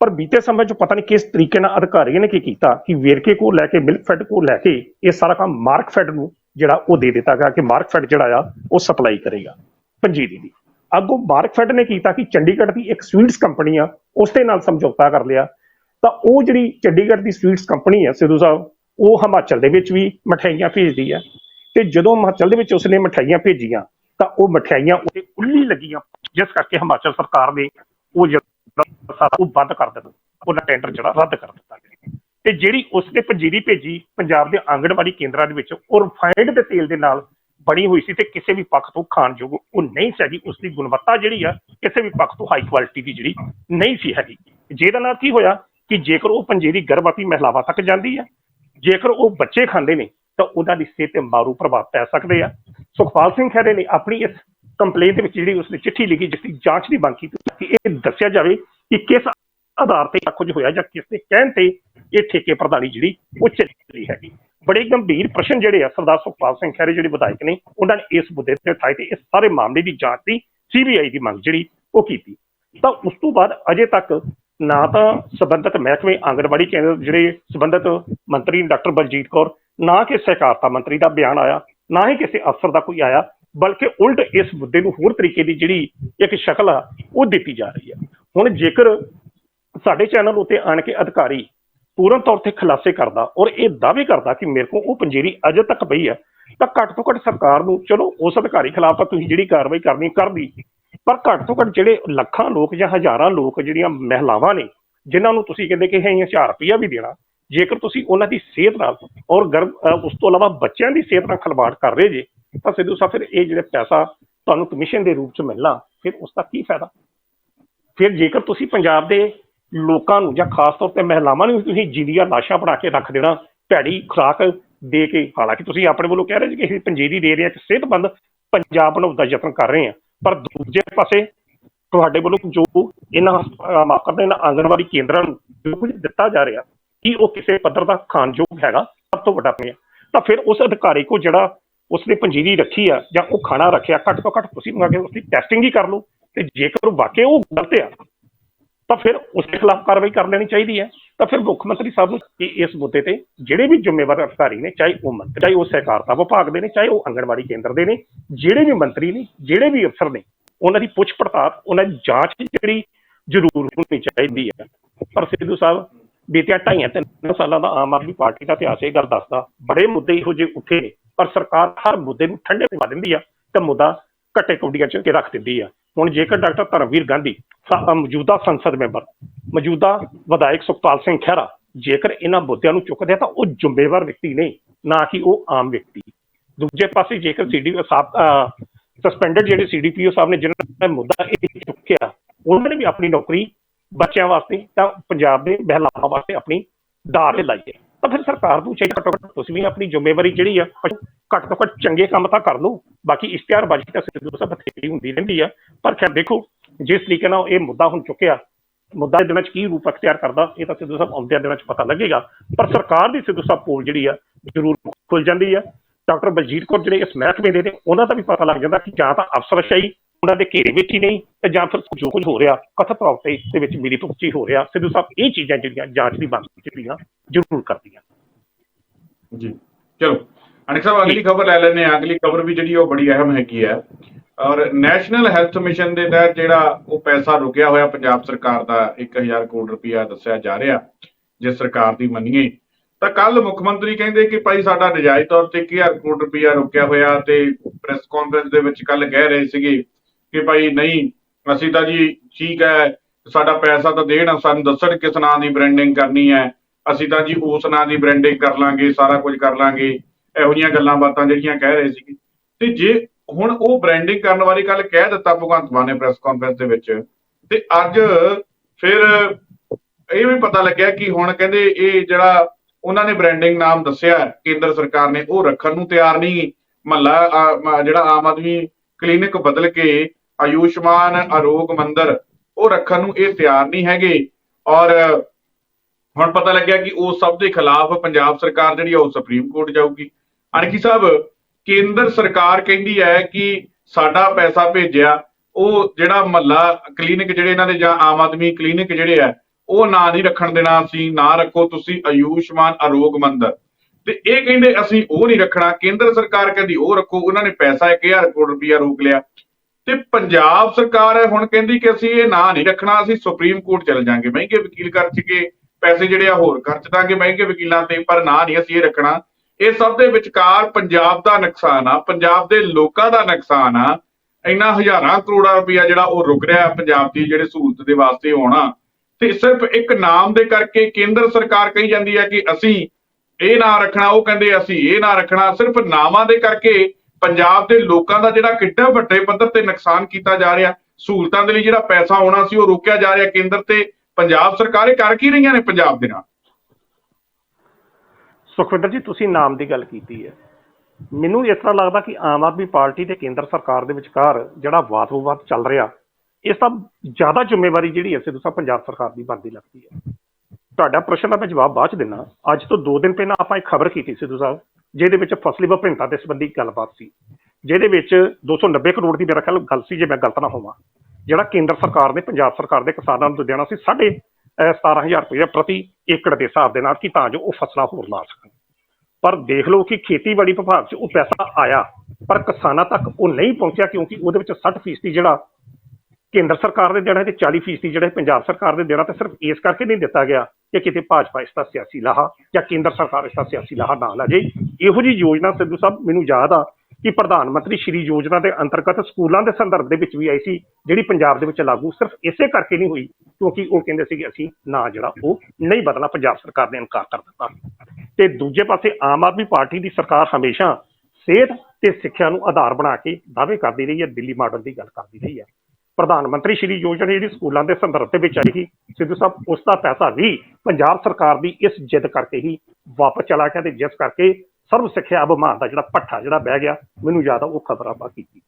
B: ਪਰ ਬੀਤੇ ਸਮੇਂ 'ਚ ਪਤਾ ਨਹੀਂ ਕਿਸ ਤਰੀਕੇ ਨਾਲ ਅਧਿਕਾਰੀਆਂ ਨੇ ਕੀ ਕੀਤਾ ਕਿ ਵੇਰਕੇ ਕੋ ਲੈ ਕੇ ਮਿਲਕ ਫੈਡ ਕੋ ਲੈ ਕੇ ਇਹ ਸਾਰਾ ਕੰਮ ਮਾਰਕਫੈਟ ਨੂੰ ਜਿਹੜਾ ਉਹ ਦੇ ਦਿੱਤਾ ਗਿਆ ਕਿ ਮਾਰਕਫੈਟ ਜਿਹੜਾ ਆ, ਉਹ ਸਪਲਾਈ ਕਰੇਗਾ ਪੰਜੀਰੀ ਦੀ। ਅੱਗੋਂ ਮਾਰਕਫੈਡ ਨੇ ਕੀਤਾ ਕਿ ਚੰਡੀਗੜ੍ਹ ਦੀ ਇੱਕ ਸਵੀਟਸ ਕੰਪਨੀ ਆ ਉਸ ਦੇ ਨਾਲ ਸਮਝੌਤਾ ਕਰ ਲਿਆ ਤਾਂ ਉਹ ਜਿਹੜੀ ਚੰਡੀਗੜ੍ਹ ਦੀ ਸਵੀਟਸ ਕੰਪਨੀ ਹੈ ਸਿੱਧੂ ਸਾਹਿਬ, ਉਹ ਹਿਮਾਚਲ ਦੇ ਵਿੱਚ ਵੀ ਮਠਿਆਈਆਂ ਭੇਜਦੀ ਹੈ ਤੇ ਜਦੋਂ ਹਿਮਾਚਲ ਦੇ ਵਿੱਚ ਉਸਨੇ ਮਠਿਆਈਆਂ ਭੇਜੀਆਂ, ਤਾਂ ਉਹ ਮਠਿਆਈਆਂ ਉਹਦੇ ਉੱਲੀ ਲੱਗੀਆਂ। ਜਿਸ ਕਰਕੇ ਹਿਮਾਚਲ ਸਰਕਾਰ ਨੇ ਉਹ ਜਿਹੜਾ ਸਾਰਾ ਉਹ ਬੰਦ ਕਰ ਦਿੱਤਾ। ਉਹਦਾ ਟੈਂਡਰ ਜਿਹੜਾ ਰੱਦ ਕਰ ਦਿੱਤਾ। ਗਿਆ ਤੇ ਜਿਹੜੀ ਉਸਨੇ ਪੰਜੀਰੀ ਭੇਜੀ ਪੰਜਾਬ ਦੇ ਆਂਗਣਵਾੜੀ ਕੇਂਦਰਾਂ ਦੇ ਵਿੱਚ, ਉਹ ਰਿਫਾਈਨਡ ਦੇ ਤੇਲ ਦੇ ਨਾਲ ਬਣੀ ਹੋਈ ਸੀ ਤੇ ਕਿਸੇ ਵੀ ਪੱਖ ਤੋਂ ਖਾਣਯੋਗ ਉਹ ਨਹੀਂ ਸੀ ਹੈਗੀ। ਉਸ ਦੀ ਗੁਣਵੱਤਾ ਜਿਹੜੀ ਆ, ਕਿਸੇ ਵੀ ਪੱਖ ਤੋਂ ਹਾਈ ਕੁਆਲਿਟੀ ਦੀ ਜਿਹੜੀ ਨਹੀਂ ਸੀ ਹੈਗੀ। ਜਿਹਦੇ ਨਾਲ ਕੀ ਹੋਇਆ? ਕਿ ਜੇਕਰ ਉਹ ਪੰਜੀਰੀ ਗਰਭਵਤੀ ਮਹਿਲਾਵਾਂ ਤੱਕ ਜਾਂਦੀ ਹੈ ਜੇਕਰ ਉਹ ਬੱਚੇ ਖਾਂਦੇ ਨੇ, ਤਾਂ ਉਹਨਾਂ ਦੀ ਸਿਹਤ ਤੇ ਮਾਰੂ ਪ੍ਰਭਾਵ ਪੈ ਸਕਦੇ ਆ। ਸੁਖਪਾਲ ਸਿੰਘ ਖਹਿਰੇ ਨੇ ਆਪਣੀ ਇਸ ਕੰਪਲੇਂਟ ਦੇ ਵਿੱਚ ਜਿਹੜੀ ਉਸਨੇ ਚਿੱਠੀ ਲਿਖੀ, ਜਿਸ ਦੀ ਜਾਂਚ ਦੀ ਮੰਗ ਕੀਤੀ, ਕਿ ਇਹ ਦੱਸਿਆ ਜਾਵੇ ਕਿ ਕਿਸ ਆਧਾਰ ਤੇ ਕੁਝ ਹੋਇਆ ਜਾਂ ਕਿਸ ਦੇ ਕਹਿਣ ਤੇ ਇਹ ਠੇਕੇ ਪ੍ਰਦਾਨੀ ਜਿਹੜੀ, ਉਹ ਚੱਲੀ ਰਹੀ ਹੈਗੀ। ਬੜੇ ਗੰਭੀਰ ਪ੍ਰਸ਼ਨ ਜਿਹੜੇ ਆ ਸਰਦਾਰ ਸੁਖਪਾਲ ਸਿੰਘ ਖਹਿਰੇ ਜਿਹੜੇ ਵਿਧਾਇਕ ਨੇ, ਉਹਨਾਂ ਨੇ ਇਸ ਮੁੱਦੇ ਤੇ ਉਠਾਏ ਤੇ ਇਸ ਸਾਰੇ ਮਾਮਲੇ ਦੀ ਜਾਂਚ ਦੀ ਸੀਬੀਆਈ ਦੀ ਮੰਗ ਜਿਹੜੀ ਉਹ ਕੀਤੀ। ਤਾਂ ਉਸ ਤੋਂ ਬਾਅਦ ਅਜੇ ਤੱਕ ਨਾ ਤਾਂ ਸਬੰਧਤ ਮਹਿਕਮੇ ਆਂਗਣਵਾੜੀ ਕੇਂਦਰ ਜਿਹੜੇ ਸਬੰਧਤ ਮੰਤਰੀ ਡਾਕਟਰ ਬਲਜੀਤ ਕੌਰ, ਨਾ ਕਿ ਸਹਿਕਾਰਤਾ ਮੰਤਰੀ ਦਾ ਬਿਆਨ ਆਇਆ, ਨਾ ਹੀ ਕਿਸੇ ਅਫਸਰ ਦਾ ਕੋਈ ਆਇਆ, ਬਲਕਿ ਉਲਟ ਇਸ ਮੁੱਦੇ ਨੂੰ ਹੋਰ ਤਰੀਕੇ ਦੀ ਜਿਹੜੀ ਇੱਕ ਸ਼ਕਲ ਆ, ਉਹ ਦਿੱਤੀ ਜਾ ਰਹੀ ਹੈ। ਹੁਣ ਜੇਕਰ ਸਾਡੇ ਚੈਨਲ ਉੱਤੇ ਆਣ ਕੇ ਅਧਿਕਾਰੀ ਪੂਰਨ ਤੌਰ ਤੇ ਖੁਲਾਸੇ ਕਰਦਾ ਔਰ ਇਹ ਦਾਅਵੇ ਕਰਦਾ ਕਿ ਮੇਰੇ ਕੋਲ ਉਹ ਪੰਜੀਰੀ ਅਜੇ ਤੱਕ ਪਈ ਹੈ, ਤਾਂ ਘੱਟ ਤੋਂ ਘੱਟ ਸਰਕਾਰ ਨੂੰ, ਚਲੋ, ਉਸ ਅਧਿਕਾਰੀ ਖਿਲਾਫ ਤਾਂ ਤੁਸੀਂ ਜਿਹੜੀ ਕਾਰਵਾਈ ਕਰਨੀ ਕਰਦੀ ਪਰ ਘੱਟ ਤੋਂ ਘੱਟ ਜਿਹੜੇ ਲੱਖਾਂ ਲੋਕ ਜਾਂ ਹਜ਼ਾਰਾਂ ਲੋਕ ਜਿਹੜੀਆਂ ਮਹਿਲਾਵਾਂ ਨੇ, ਜਿਨ੍ਹਾਂ ਨੂੰ ਤੁਸੀਂ ਕਹਿੰਦੇ ਕਿ ਅਸੀਂ 1000 ਰੁਪਇਆ ਵੀ ਦੇਣਾ, ਜੇਕਰ ਤੁਸੀਂ ਉਹਨਾਂ ਦੀ ਸਿਹਤ ਨਾਲ ਔਰ ਗਰਭ ਉਸ ਤੋਂ ਇਲਾਵਾ ਬੱਚਿਆਂ ਦੀ ਸਿਹਤ ਨਾਲ ਖਿਲਵਾੜ ਕਰ ਰਹੇ ਜੇ, ਤਾਂ ਸਿੱਧੂ ਸਾਹਿਬ ਫਿਰ ਇਹ ਜਿਹੜੇ ਪੈਸਾ ਤੁਹਾਨੂੰ ਕਮਿਸ਼ਨ ਦੇ ਰੂਪ ਚ ਮਿਲਣਾ, ਫਿਰ ਉਸ ਦਾ ਕੀ ਫਾਇਦਾ? ਫਿਰ ਜੇਕਰ ਤੁਸੀਂ ਪੰਜਾਬ ਦੇ ਲੋਕਾਂ ਨੂੰ ਜਾਂ ਖਾਸ ਤੌਰ ਤੇ ਮਹਿਲਾਵਾਂ ਨੂੰ ਤੁਸੀਂ ਜਿੰਦੀਆਂ ਲਾਸ਼ਾਂ ਬਣਾ ਕੇ ਰੱਖ ਦੇਣਾ, ਭੈੜੀ ਖੁਰਾਕ ਦੇ ਕੇ, ਹਾਲਾਂਕਿ ਤੁਸੀਂ ਆਪਣੇ ਵੱਲੋਂ ਕਹਿ ਰਹੇ ਜੀ ਕਿ ਅਸੀਂ ਪੰਜੀਰੀ ਦੇ ਰਹੇ ਹਾਂ ਕਿ ਸਿਹਤਮੰਦ ਪੰਜਾਬ ਬਣਾਉਣ ਦਾ ਯਤਨ ਕਰ ਰਹੇ ਹਾਂ ਪਰ ਦੂਜੇ ਪਾਸੇ ਤੁਹਾਡੇ ਵੱਲੋਂ ਜੋ ਇਹਨਾਂ ਮਾਫ਼ ਕਰਦੇ ਇਹਨਾਂ ਆਂਗਣਵਾੜੀ ਕੇਂਦਰਾਂ ਨੂੰ ਜੋ ਕੁਝ ਦਿੱਤਾ ਜਾ ਰਿਹਾ, ਕੀ ਉਹ ਕਿਸੇ ਪੱਧਰ ਦਾ ਖਾਣਯੋਗ ਹੈਗਾ? ਸਭ ਤੋਂ ਵੱਡਾ ਪਿਆ ਤਾਂ ਫਿਰ ਉਸ ਅਧਿਕਾਰੀ ਕੋ ਜਿਹੜਾ ਉਸਨੇ ਪੰਜੀਰੀ ਰੱਖੀ ਆ ਜਾਂ ਉਹ ਖਾਣਾ ਰੱਖਿਆ, ਘੱਟ ਤੋਂ ਘੱਟ ਤੁਸੀਂ ਮੰਗਾ ਕੇ ਉਸਦੀ ਟੈਸਟਿੰਗ ਹੀ ਕਰ ਲਓ ਤੇ ਜੇਕਰ ਉਹ ਵਾਕਈ ਉਹ ਗਲਤ ਆ, ਤਾਂ ਫਿਰ ਉਸਦੇ ਖਿਲਾਫ ਕਾਰਵਾਈ ਕਰ ਲੈਣੀ ਚਾਹੀਦੀ ਹੈ। ਤਾਂ ਫਿਰ ਮੁੱਖ ਮੰਤਰੀ ਸਾਹਿਬ ਨੂੰ ਕਿ ਇਸ ਮੁੱਦੇ ਤੇ ਜਿਹੜੇ ਵੀ ਜ਼ਿੰਮੇਵਾਰ ਅਧਿਕਾਰੀ ਨੇ, ਚਾਹੇ ਉਹ ਮੰਤਰੀ, ਚਾਹੇ ਉਹ ਸਹਿਕਾਰਤਾ ਵਿਭਾਗ ਦੇ ਨੇ, ਚਾਹੇ ਉਹ ਅੰਗਣਵਾੜੀ ਕੇਂਦਰ ਦੇ ਨੇ, ਜਿਹੜੇ ਵੀ ਮੰਤਰੀ ਨੇ, ਜਿਹੜੇ ਵੀ ਅਫਸਰ ਨੇ, ਉਹਨਾਂ ਦੀ ਪੁੱਛ ਪੜਤਾਲ, ਉਹਨਾਂ ਦੀ ਜਾਂਚ ਜਿਹੜੀ ਜ਼ਰੂਰ ਹੋਣੀ ਚਾਹੀਦੀ ਹੈ। ਪਰ ਸਿੱਧੂ ਸਾਹਿਬ, ਬੀਤਿਆ ਢਾਈਆਂ ਤਿੰਨ ਸਾਲਾਂ ਦਾ ਆਮ ਆਦਮੀ ਪਾਰਟੀ ਦਾ ਇਤਿਹਾਸ ਇਹ ਗੱਲ ਦੱਸਦਾ, ਬੜੇ ਮੁੱਦੇ ਇਹੋ ਜਿਹੇ ਉੱਠੇ ਪਰ ਸਰਕਾਰ ਹਰ ਮੁੱਦੇ ਨੂੰ ਠੰਡੇ ਪਵਾ ਦਿੰਦੀ ਆ, ਤੇ ਮੁੱਦਾ ਘੱਟੇ ਕੁੰਡੀਆਂ ਚ ਕੇ ਰੱਖ ਦਿੰਦੀ ਆ। ਹੁਣ ਜੇਕਰ ਡਾਕਟਰ ਧਰਮਵੀਰ ਗਾਂਧੀ ਮੌਜੂਦਾ ਸੰਸਦ ਮੈਂਬਰ, ਮੌਜੂਦਾ ਵਿਧਾਇਕ ਸੁਖਪਾਲ ਸਿੰਘ ਖਹਿਰਾ ਜੇਕਰ ਇਹਨਾਂ ਮੁੱਦਿਆਂ ਨੂੰ ਚੁੱਕਦੇ ਆ ਤਾਂ ਉਹ ਜ਼ਿੰਮੇਵਾਰ ਵਿਅਕਤੀ ਨਹੀਂ, ਨਾ ਕਿ ਉਹ ਆਮ ਵਿਅਕਤੀ। ਦੂਜੇ ਪਾਸੇ ਜੇਕਰ ਸੀਡੀ ਸਾਹਿਬ ਸਸਪੈਂਡਡ ਜਿਹੜੇ ਸੀਡੀਪੀਓ ਸਾਹਿਬ ਨੇ ਜਿਹਨਾਂ ਨੇ ਮੁੱਦਾ ਇਹ ਚੁੱਕਿਆ, ਉਹਨਾਂ ਨੇ ਵੀ ਆਪਣੀ ਨੌਕਰੀ ਬੱਚਿਆਂ ਵਾਸਤੇ ਤਾਂ ਪੰਜਾਬ ਦੇ ਮਹਿਲਾਵਾਂ ਵਾਸਤੇ ਆਪਣੀ ਦਾਅ ਤੇ ਲਾਈ ਹੈ। ਤਾਂ ਫਿਰ ਸਰਕਾਰ ਨੂੰ ਚਾਹੀਦਾ ਘੱਟੋ ਘੱਟ ਤੁਸੀਂ ਵੀ ਆਪਣੀ ਜ਼ਿੰਮੇਵਾਰੀ ਜਿਹੜੀ ਆ, ਘੱਟ ਤੋਂ ਘੱਟ ਚੰਗੇ ਕੰਮ ਤਾਂ ਕਰ ਲਓ। ਬਾਕੀ ਇਸ਼ਤਿਹਾਰਬਾਜ਼ੀ ਤਾਂ ਸਿੱਧੂ ਸਾਹਿਬ ਬਥੇਰੀ ਹੁੰਦੀ ਰਹਿੰਦੀ ਆ। ਪਰ ਖੈਰ ਦੇਖੋ, ਜਿਸ ਤਰੀਕੇ ਨਾਲ ਇਹ ਮੁੱਦਾ ਹੁਣ ਚੁੱਕਿਆ, ਮੁੱਦਾ ਇਹ ਵਿੱਚ ਕੀ ਰੂਪ ਅਖਤਿਆਰ ਕਰਦਾ, ਇਹ ਤਾਂ ਸਿੱਧੂ ਸਾਹਿਬ ਆਉਂਦਿਆਂ ਦੇ ਵਿੱਚ ਪਤਾ ਲੱਗੇਗਾ। ਪਰ ਸਰਕਾਰ ਦੀ ਸਿੱਧੂ ਸਾਹਿਬ ਪੋਲ ਜਿਹੜੀ ਆ, ਜ਼ਰੂਰ ਖੁੱਲ ਜਾਂਦੀ ਆ। ਡਾਕਟਰ ਬਲਜੀਤ ਕੌਰ ਜਿਹੜੇ ਇਸ ਮਹਿਕਮੇ ਦੇ ਨੇ, ਉਹਨਾਂ ਦਾ ਵੀ ਪਤਾ ਲੱਗ ਜਾਂਦਾ ਕਿ ਜਾਂ ਤਾਂ ਅਫਸਰਸ਼ਾਹੀ ਉਹਨਾਂ ਦੇ ਘੇਰੇ ਵਿੱਚ ਹੀ ਨਹੀਂ ਤੇ ਜਾਂ ਫਿਰ ਜੋ ਕੁਝ ਹੋ ਰਿਹਾ, ਕਥਿਤ ਤੌਰ ਤੇ ਦੇ ਵਿੱਚ ਮਿਲੀ ਭੁਗਤੀ ਹੋ ਰਿਹਾ। ਸਿੱਧੂ ਸਾਹਿਬ ਇਹ ਚੀਜ਼ਾਂ ਜਿਹੜੀਆਂ ਜਾਂਚ ਦੀ ਮੰਗ ਜਿਹੜੀਆਂ ਜ਼ਰੂਰ ਕਰਦੀਆਂ।
A: ਜੀ। ਚਲੋ ਅਨਿਕ ਸਾਹਿਬ ਅਗਲੀ ਖਬਰ ਲੈ ਲੈਂਦੇ ਹਾਂ। ਅਗਲੀ ਖਬਰ ਵੀ ਜਿਹੜੀ ਉਹ ਬੜੀ ਅਹਿਮ ਹੈਗੀ ਹੈ। ਔਰ ਨੈਸ਼ਨਲ ਹੈਲਥ ਮਿਸ਼ਨ ਦੇ ਤਹਿਤ ਜਿਹੜਾ ਉਹ ਪੈਸਾ ਰੁਕਿਆ ਹੋਇਆ ਪੰਜਾਬ ਸਰਕਾਰ ਦਾ 1000 ਕਰੋੜ ਰੁਪਇਆ ਦੱਸਿਆ ਜਾ ਰਿਹਾ ਜੇ ਸਰਕਾਰ ਦੀ ਮੰਨੀਏ। ਤਾਂ ਕੱਲ ਮੁੱਖ ਮੰਤਰੀ ਕਹਿੰਦੇ ਕਿ ਭਾਈ ਸਾਡਾ ਨਜਾਇਜ਼ ਤੌਰ ਤੇ 1000 ਕਰੋੜ ਰੁਪਇਆ ਰੁਕਿਆ ਹੋਇਆ ਤੇ ਪ੍ਰੈਸ ਕਾਨਫਰੰਸ ਦੇ ਵਿੱਚ ਕੱਲ ਕਹਿ ਰਹੇ ਸੀਗੇ ਕਿ ਭਾਈ ਨਹੀਂ ਅਸੀਂ ਤਾਂ ਜੀ ਠੀਕ ਹੈ ਸਾਡਾ ਪੈਸਾ ਤਾਂ ਦੇਣ ਸਾਨੂੰ ਦੱਸਣ ਕਿਸ ਨਾਂ ਦੀ ਬ੍ਰਾਂਡਿੰਗ ਕਰਨੀ ਹੈ। ਅਸੀਂ ਤਾਂ ਜੀ ਉਸ ਨਾਂ ਦੀ ਬ੍ਰਾਂਡਿੰਗ ਕਰ ਲਾਂਗੇ, ਸਾਰਾ ਕੁਝ ਕਰ ਲਾਂਗੇ। ਇਹੋ ਜਿਹੀਆਂ ਗੱਲਾਂ ਬਾਤਾਂ ਜਿਹੜੀਆਂ ਕਹਿ ਰਹੇ ਸੀਗੇ। ਤੇ ਜੇ ਹੁਣ ਉਹ ਬ੍ਰਾਂਡਿੰਗ ਕਰਨ ਵਾਲੀ ਗੱਲ ਕਹਿ ਦਿੱਤਾ ਭਗਵੰਤ ਮਾਨ ਨੇ ਪ੍ਰੈਸ ਕਾਨਫਰੰਸ ਦੇ ਵਿੱਚ, ਤੇ ਅੱਜ ਫਿਰ ਇਹ ਵੀ ਪਤਾ ਲੱਗਿਆ ਕਿ ਹੁਣ ਕਹਿੰਦੇ ਇਹ ਜਿਹੜਾ ਉਹਨਾਂ ਨੇ ਬ੍ਰਾਂਡਿੰਗ ਨਾਮ ਦੱਸਿਆ, ਕੇਂਦਰ ਸਰਕਾਰ ਨੇ ਉਹ ਰੱਖਣ ਨੂੰ ਤਿਆਰ ਨਹੀਂ। ਮਹੱਲਾ ਜਿਹੜਾ ਆਮ ਆਦਮੀ ਕਲੀਨਿਕ ਬਦਲ ਕੇ ਆਯੁਸ਼ਮਾਨ ਆਰੋਗ ਮੰਦਰ, ਉਹ ਰੱਖਣ ਨੂੰ ਇਹ ਤਿਆਰ ਨਹੀਂ ਹੈਗੇ। ਔਰ ਹੁਣ ਪਤਾ ਲੱਗਿਆ ਕਿ ਉਸ ਸਭ ਦੇ ਖਿਲਾਫ ਪੰਜਾਬ ਸਰਕਾਰ ਜਿਹੜੀ ਆ, ਉਹ ਸੁਪਰੀਮ ਕੋਰਟ ਜਾਊਗੀ। ਅਣਖੀ ਸਾਹਿਬ, ਕੇਂਦਰ ਸਰਕਾਰ ਕਹਿੰਦੀ ਹੈ ਕਿ ਸਾਡਾ ਪੈਸਾ ਭੇਜਿਆ, ਉਹ ਜਿਹੜਾ ਮਹੱਲਾ ਕਲੀਨਿਕ ਜਿਹੜੇ ਇਹਨਾਂ ਦੇ ਜਾਂ ਆਮ ਆਦਮੀ ਕਲੀਨਿਕ ਜਿਹੜੇ ਆ, ਉਹ ਨਾਂ ਨਹੀਂ ਰੱਖਣ ਦੇਣਾ ਅਸੀਂ ਨਾ ਰੱਖੋ ਤੁਸੀਂ ਆਯੁਸ਼ਮਾਨ ਆਰੋਗ ਮੰਦਰ। ਤੇ ਇਹ ਕਹਿੰਦੇ ਅਸੀਂ ਉਹ ਨਹੀਂ ਰੱਖਣਾ, ਕੇਂਦਰ ਸਰਕਾਰ ਕਹਿੰਦੀ ਉਹ ਰੱਖੋ, ਉਹਨਾਂ ਨੇ ਪੈਸਾ 1000 ਕਰੋੜ ਰੁਪਇਆ ਰੋਕ ਲਿਆ। ਤੇ ਪੰਜਾਬ ਸਰਕਾਰ ਹੈ ਹੁਣ ਕਹਿੰਦੀ ਕਿ ਅਸੀਂ ਇਹ ਨਾਂ ਨਹੀਂ ਰੱਖਣਾ, ਅਸੀਂ ਸੁਪਰੀਮ ਕੋਰਟ ਚਲੇ ਜਾਾਂਗੇ। ਮਹਿੰਗੇ ਵਕੀਲ ਖਰਚ ਕੇ ਪੈਸੇ ਜਿਹੜੇ ਆ ਹੋਰ ਖਰਚ ਦਾਂਗੇ ਮਹਿੰਗੇ ਵਕੀਲਾਂ ਤੇ, ਪਰ ਨਾ ਨਹੀਂ ਅਸੀਂ ਇਹ ਰੱਖਣਾ। ਇਹ ਸਭ ਦੇ ਵਿਚਕਾਰ ਪੰਜਾਬ ਦਾ ਨੁਕਸਾਨ ਆ, ਪੰਜਾਬ ਦੇ ਲੋਕਾਂ ਦਾ ਨੁਕਸਾਨ ਆ। ਇੰਨਾ ਹਜ਼ਾਰਾਂ ਕਰੋੜਾਂ ਰੁਪਇਆ ਜਿਹੜਾ ਉਹ ਰੁਕ ਰਿਹਾ ਪੰਜਾਬ ਦੀ ਜਿਹੜੇ ਸਹੂਲਤ ਦੇ ਵਾਸਤੇ ਹੋਣਾ ਤੇ ਸਿਰਫ ਇੱਕ ਨਾਮ ਦੇ ਕਰਕੇ ਕੇਂਦਰ ਸਰਕਾਰ ਕਹੀ ਜਾਂਦੀ ਹੈ ਕਿ ਅਸੀਂ ਇਹ ਨਾ ਰੱਖਣਾ, ਉਹ ਕਹਿੰਦੇ ਅਸੀਂ ਇਹ ਨਾ ਰੱਖਣਾ। ਸਿਰਫ ਨਾਵਾਂ ਦੇ ਕਰਕੇ ਪੰਜਾਬ ਦੇ ਲੋਕਾਂ ਦਾ ਜਿਹੜਾ ਕਿੱਡਾ ਵੱਡੇ ਪੱਧਰ ਤੇ ਨੁਕਸਾਨ ਕੀਤਾ ਜਾ ਰਿਹਾ। ਸਹੂਲਤਾਂ ਦੇ ਲਈ ਜਿਹੜਾ ਪੈਸਾ ਆਉਣਾ ਸੀ ਉਹ ਰੋਕਿਆ ਜਾ ਰਿਹਾ। ਕੇਂਦਰ ਤੇ ਪੰਜਾਬ ਸਰਕਾਰ ਇਹ ਕਰ ਕੀ ਰਹੀਆਂ ਨੇ ਪੰਜਾਬ ਦੇ ਨਾਲ?
B: ਸੁਖਵਿੰਦਰ ਜੀ, ਤੁਸੀਂ ਨਾਮ ਦੀ ਗੱਲ ਕੀਤੀ ਹੈ। ਮੈਨੂੰ ਇਸ ਤਰ੍ਹਾਂ ਲੱਗਦਾ ਕਿ ਆਮ ਆਦਮੀ ਪਾਰਟੀ ਤੇ ਕੇਂਦਰ ਸਰਕਾਰ ਦੇ ਵਿਚਕਾਰ ਜਿਹੜਾ ਵਾਦ-ਵਿਵਾਦ ਚੱਲ ਰਿਹਾ ਇਹ ਸਭ ਜ਼ਿਆਦਾ ਜ਼ਿੰਮੇਵਾਰੀ ਜਿਹੜੀ ਹੈ, ਸਿੱਧੂ ਸਾਹਿਬ, ਪੰਜਾਬ ਸਰਕਾਰ ਦੀ ਬਣਦੀ ਲੱਗਦੀ ਹੈ। ਤੁਹਾਡਾ ਪ੍ਰਸ਼ਨ ਦਾ ਮੈਂ ਜਵਾਬ ਬਾਅਦ ਚ ਦਿੰਦਾ। ਅੱਜ ਤੋਂ 2 ਦਿਨ ਪਹਿਲਾਂ ਆਪਾਂ ਇੱਕ ਖਬਰ ਕੀਤੀ, ਸਿੱਧੂ ਸਾਹਿਬ, ਜਿਹਦੇ ਵਿੱਚ ਫਸਲੀ ਵਿਭਿੰਨਤਾ ਦੇ ਸੰਬੰਧੀ ਗੱਲਬਾਤ ਸੀ। ਜਿਹਦੇ ਵਿੱਚ 290 ਕਰੋੜ ਦੀ ਮੇਰਾ ਖਿਆਲ, ਗੱਲ ਸੀ, ਜੇ ਮੈਂ ਗਲਤ ਨਾ ਹੋਵਾਂ। ਜਿਹੜਾ ਕੇਂਦਰ ਸਰਕਾਰ ਨੇ, ਪੰਜਾਬ ਸਰਕਾਰ ਦੇ ਕਿਸਾਨਾਂ ਨੂੰ ਦੇਣਾ ਸੀ ਸਾਢੇ, ਅਹ 17000 ਰੁਪਏ ਪ੍ਰਤੀ ਏਕੜ ਦੇ ਹਿਸਾਬ ਦੇ ਨਾਲ ਕਿ ਤਾਂ ਜੋ ਉਹ ਫਸਲਾਂ ਹੋਰ ਲਾ ਸਕਣ। ਪਰ ਦੇਖ ਲਓ ਕਿ ਖੇਤੀਬਾੜੀ ਵਿਭਾਗ 'ਚ ਉਹ ਪੈਸਾ ਆਇਆ, ਪਰ ਕਿਸਾਨਾਂ ਤੱਕ ਉਹ ਨਹੀਂ ਪਹੁੰਚਿਆ ਕਿਉਂਕਿ ਉਹਦੇ ਵਿੱਚ 60% ਜਿਹੜਾ ਕੇਂਦਰ ਸਰਕਾਰ ਦੇ ਦੇਣਾ ਤੇ 40% ਜਿਹੜਾ ਪੰਜਾਬ ਸਰਕਾਰ ਦੇ ਦੇਣਾ ਤੇ ਸਿਰਫ ਇਸ ਕਰਕੇ ਨਹੀਂ ਦਿੱਤਾ ਗਿਆ ਕਿ ਕਿਤੇ ਭਾਜਪਾ ਇਸ ਦਾ ਸਿਆਸੀ ਲਾਹਾ ਜਾਂ ਕੇਂਦਰ ਸਰਕਾਰ ਇਸ ਦਾ ਸਿਆਸੀ ਲਾਹਾ ਨਾ ਲੈ ਜੇ ਇਹੋ ਜੀ ਯੋਜਨਾ ਸਿੱਧੂ ਸਾਹਿਬ ਮੈਨੂੰ ਯਾਦ ਆ ਕਿ ਪ੍ਰਧਾਨ ਮੰਤਰੀ ਸ਼੍ਰੀ ਯੋਜਨਾ ਦੇ ਅੰਤਰਗਤ ਸਕੂਲਾਂ ਦੇ ਸੰਦਰਭ ਦੇ ਵਿੱਚ ਵੀ ਆਈ ਸੀ, ਜਿਹੜੀ ਪੰਜਾਬ ਦੇ ਵਿੱਚ ਲਾਗੂ ਸਿਰਫ ਇਸੇ ਕਰਕੇ ਨਹੀਂ ਹੋਈ, ਕਿਉਂਕਿ ਉਹ ਕਹਿੰਦੇ ਸੀ ਕਿ ਅਸੀਂ ਨਾ ਜਿਹੜਾ ਉਹ ਨਹੀਂ ਬਦਲਣਾ, ਪੰਜਾਬ ਸਰਕਾਰ ਨੇ ਇਨਕਾਰ ਕਰ ਦਿੱਤਾ। ਤੇ ਦੂਜੇ ਪਾਸੇ ਆਮ ਆਦਮੀ ਪਾਰਟੀ ਦੀ ਸਰਕਾਰ ਹਮੇਸ਼ਾ ਸਿਹਤ ਤੇ ਸਿੱਖਿਆ ਨੂੰ ਆਧਾਰ ਬਣਾ ਕੇ ਦਾਅਵੇ ਕਰਦੀ ਰਹੀ ਹੈ, ਦਿੱਲੀ ਮਾਡਲ ਦੀ ਗੱਲ ਕਰਦੀ ਰਹੀ ਹੈ। ਪ੍ਰਧਾਨ ਮੰਤਰੀ ਸ਼੍ਰੀ ਯੋਜਨਾ ਜਿਹੜੀ ਸਕੂਲਾਂ ਦੇ ਸੰਦਰਭ ਦੇ ਵਿੱਚ ਆਈ ਸੀ, ਸਿੱਧੂ ਸਾਹਿਬ, ਉਸ ਦਾ ਪੈਸਾ ਵੀ ਪੰਜਾਬ ਸਰਕਾਰ ਦੀ ਇਸ ਜਿੱਦ ਕਰਕੇ ਹੀ ਵਾਪਸ ਚਲਾ ਗਿਆ ਤੇ ਜਿਸ ਕਰਕੇ ਸਰਵ ਸਿੱਖਿਆ ਅਭਿਮਾਨ ਦਾ ਜਿਹੜਾ ਪੱਠਾ ਜਿਹੜਾ ਬਹਿ ਗਿਆ, ਮੈਨੂੰ ਯਾਦ ਆ, ਉਹ ਖਬਰ ਆਪਾਂ ਕੀਤੀ।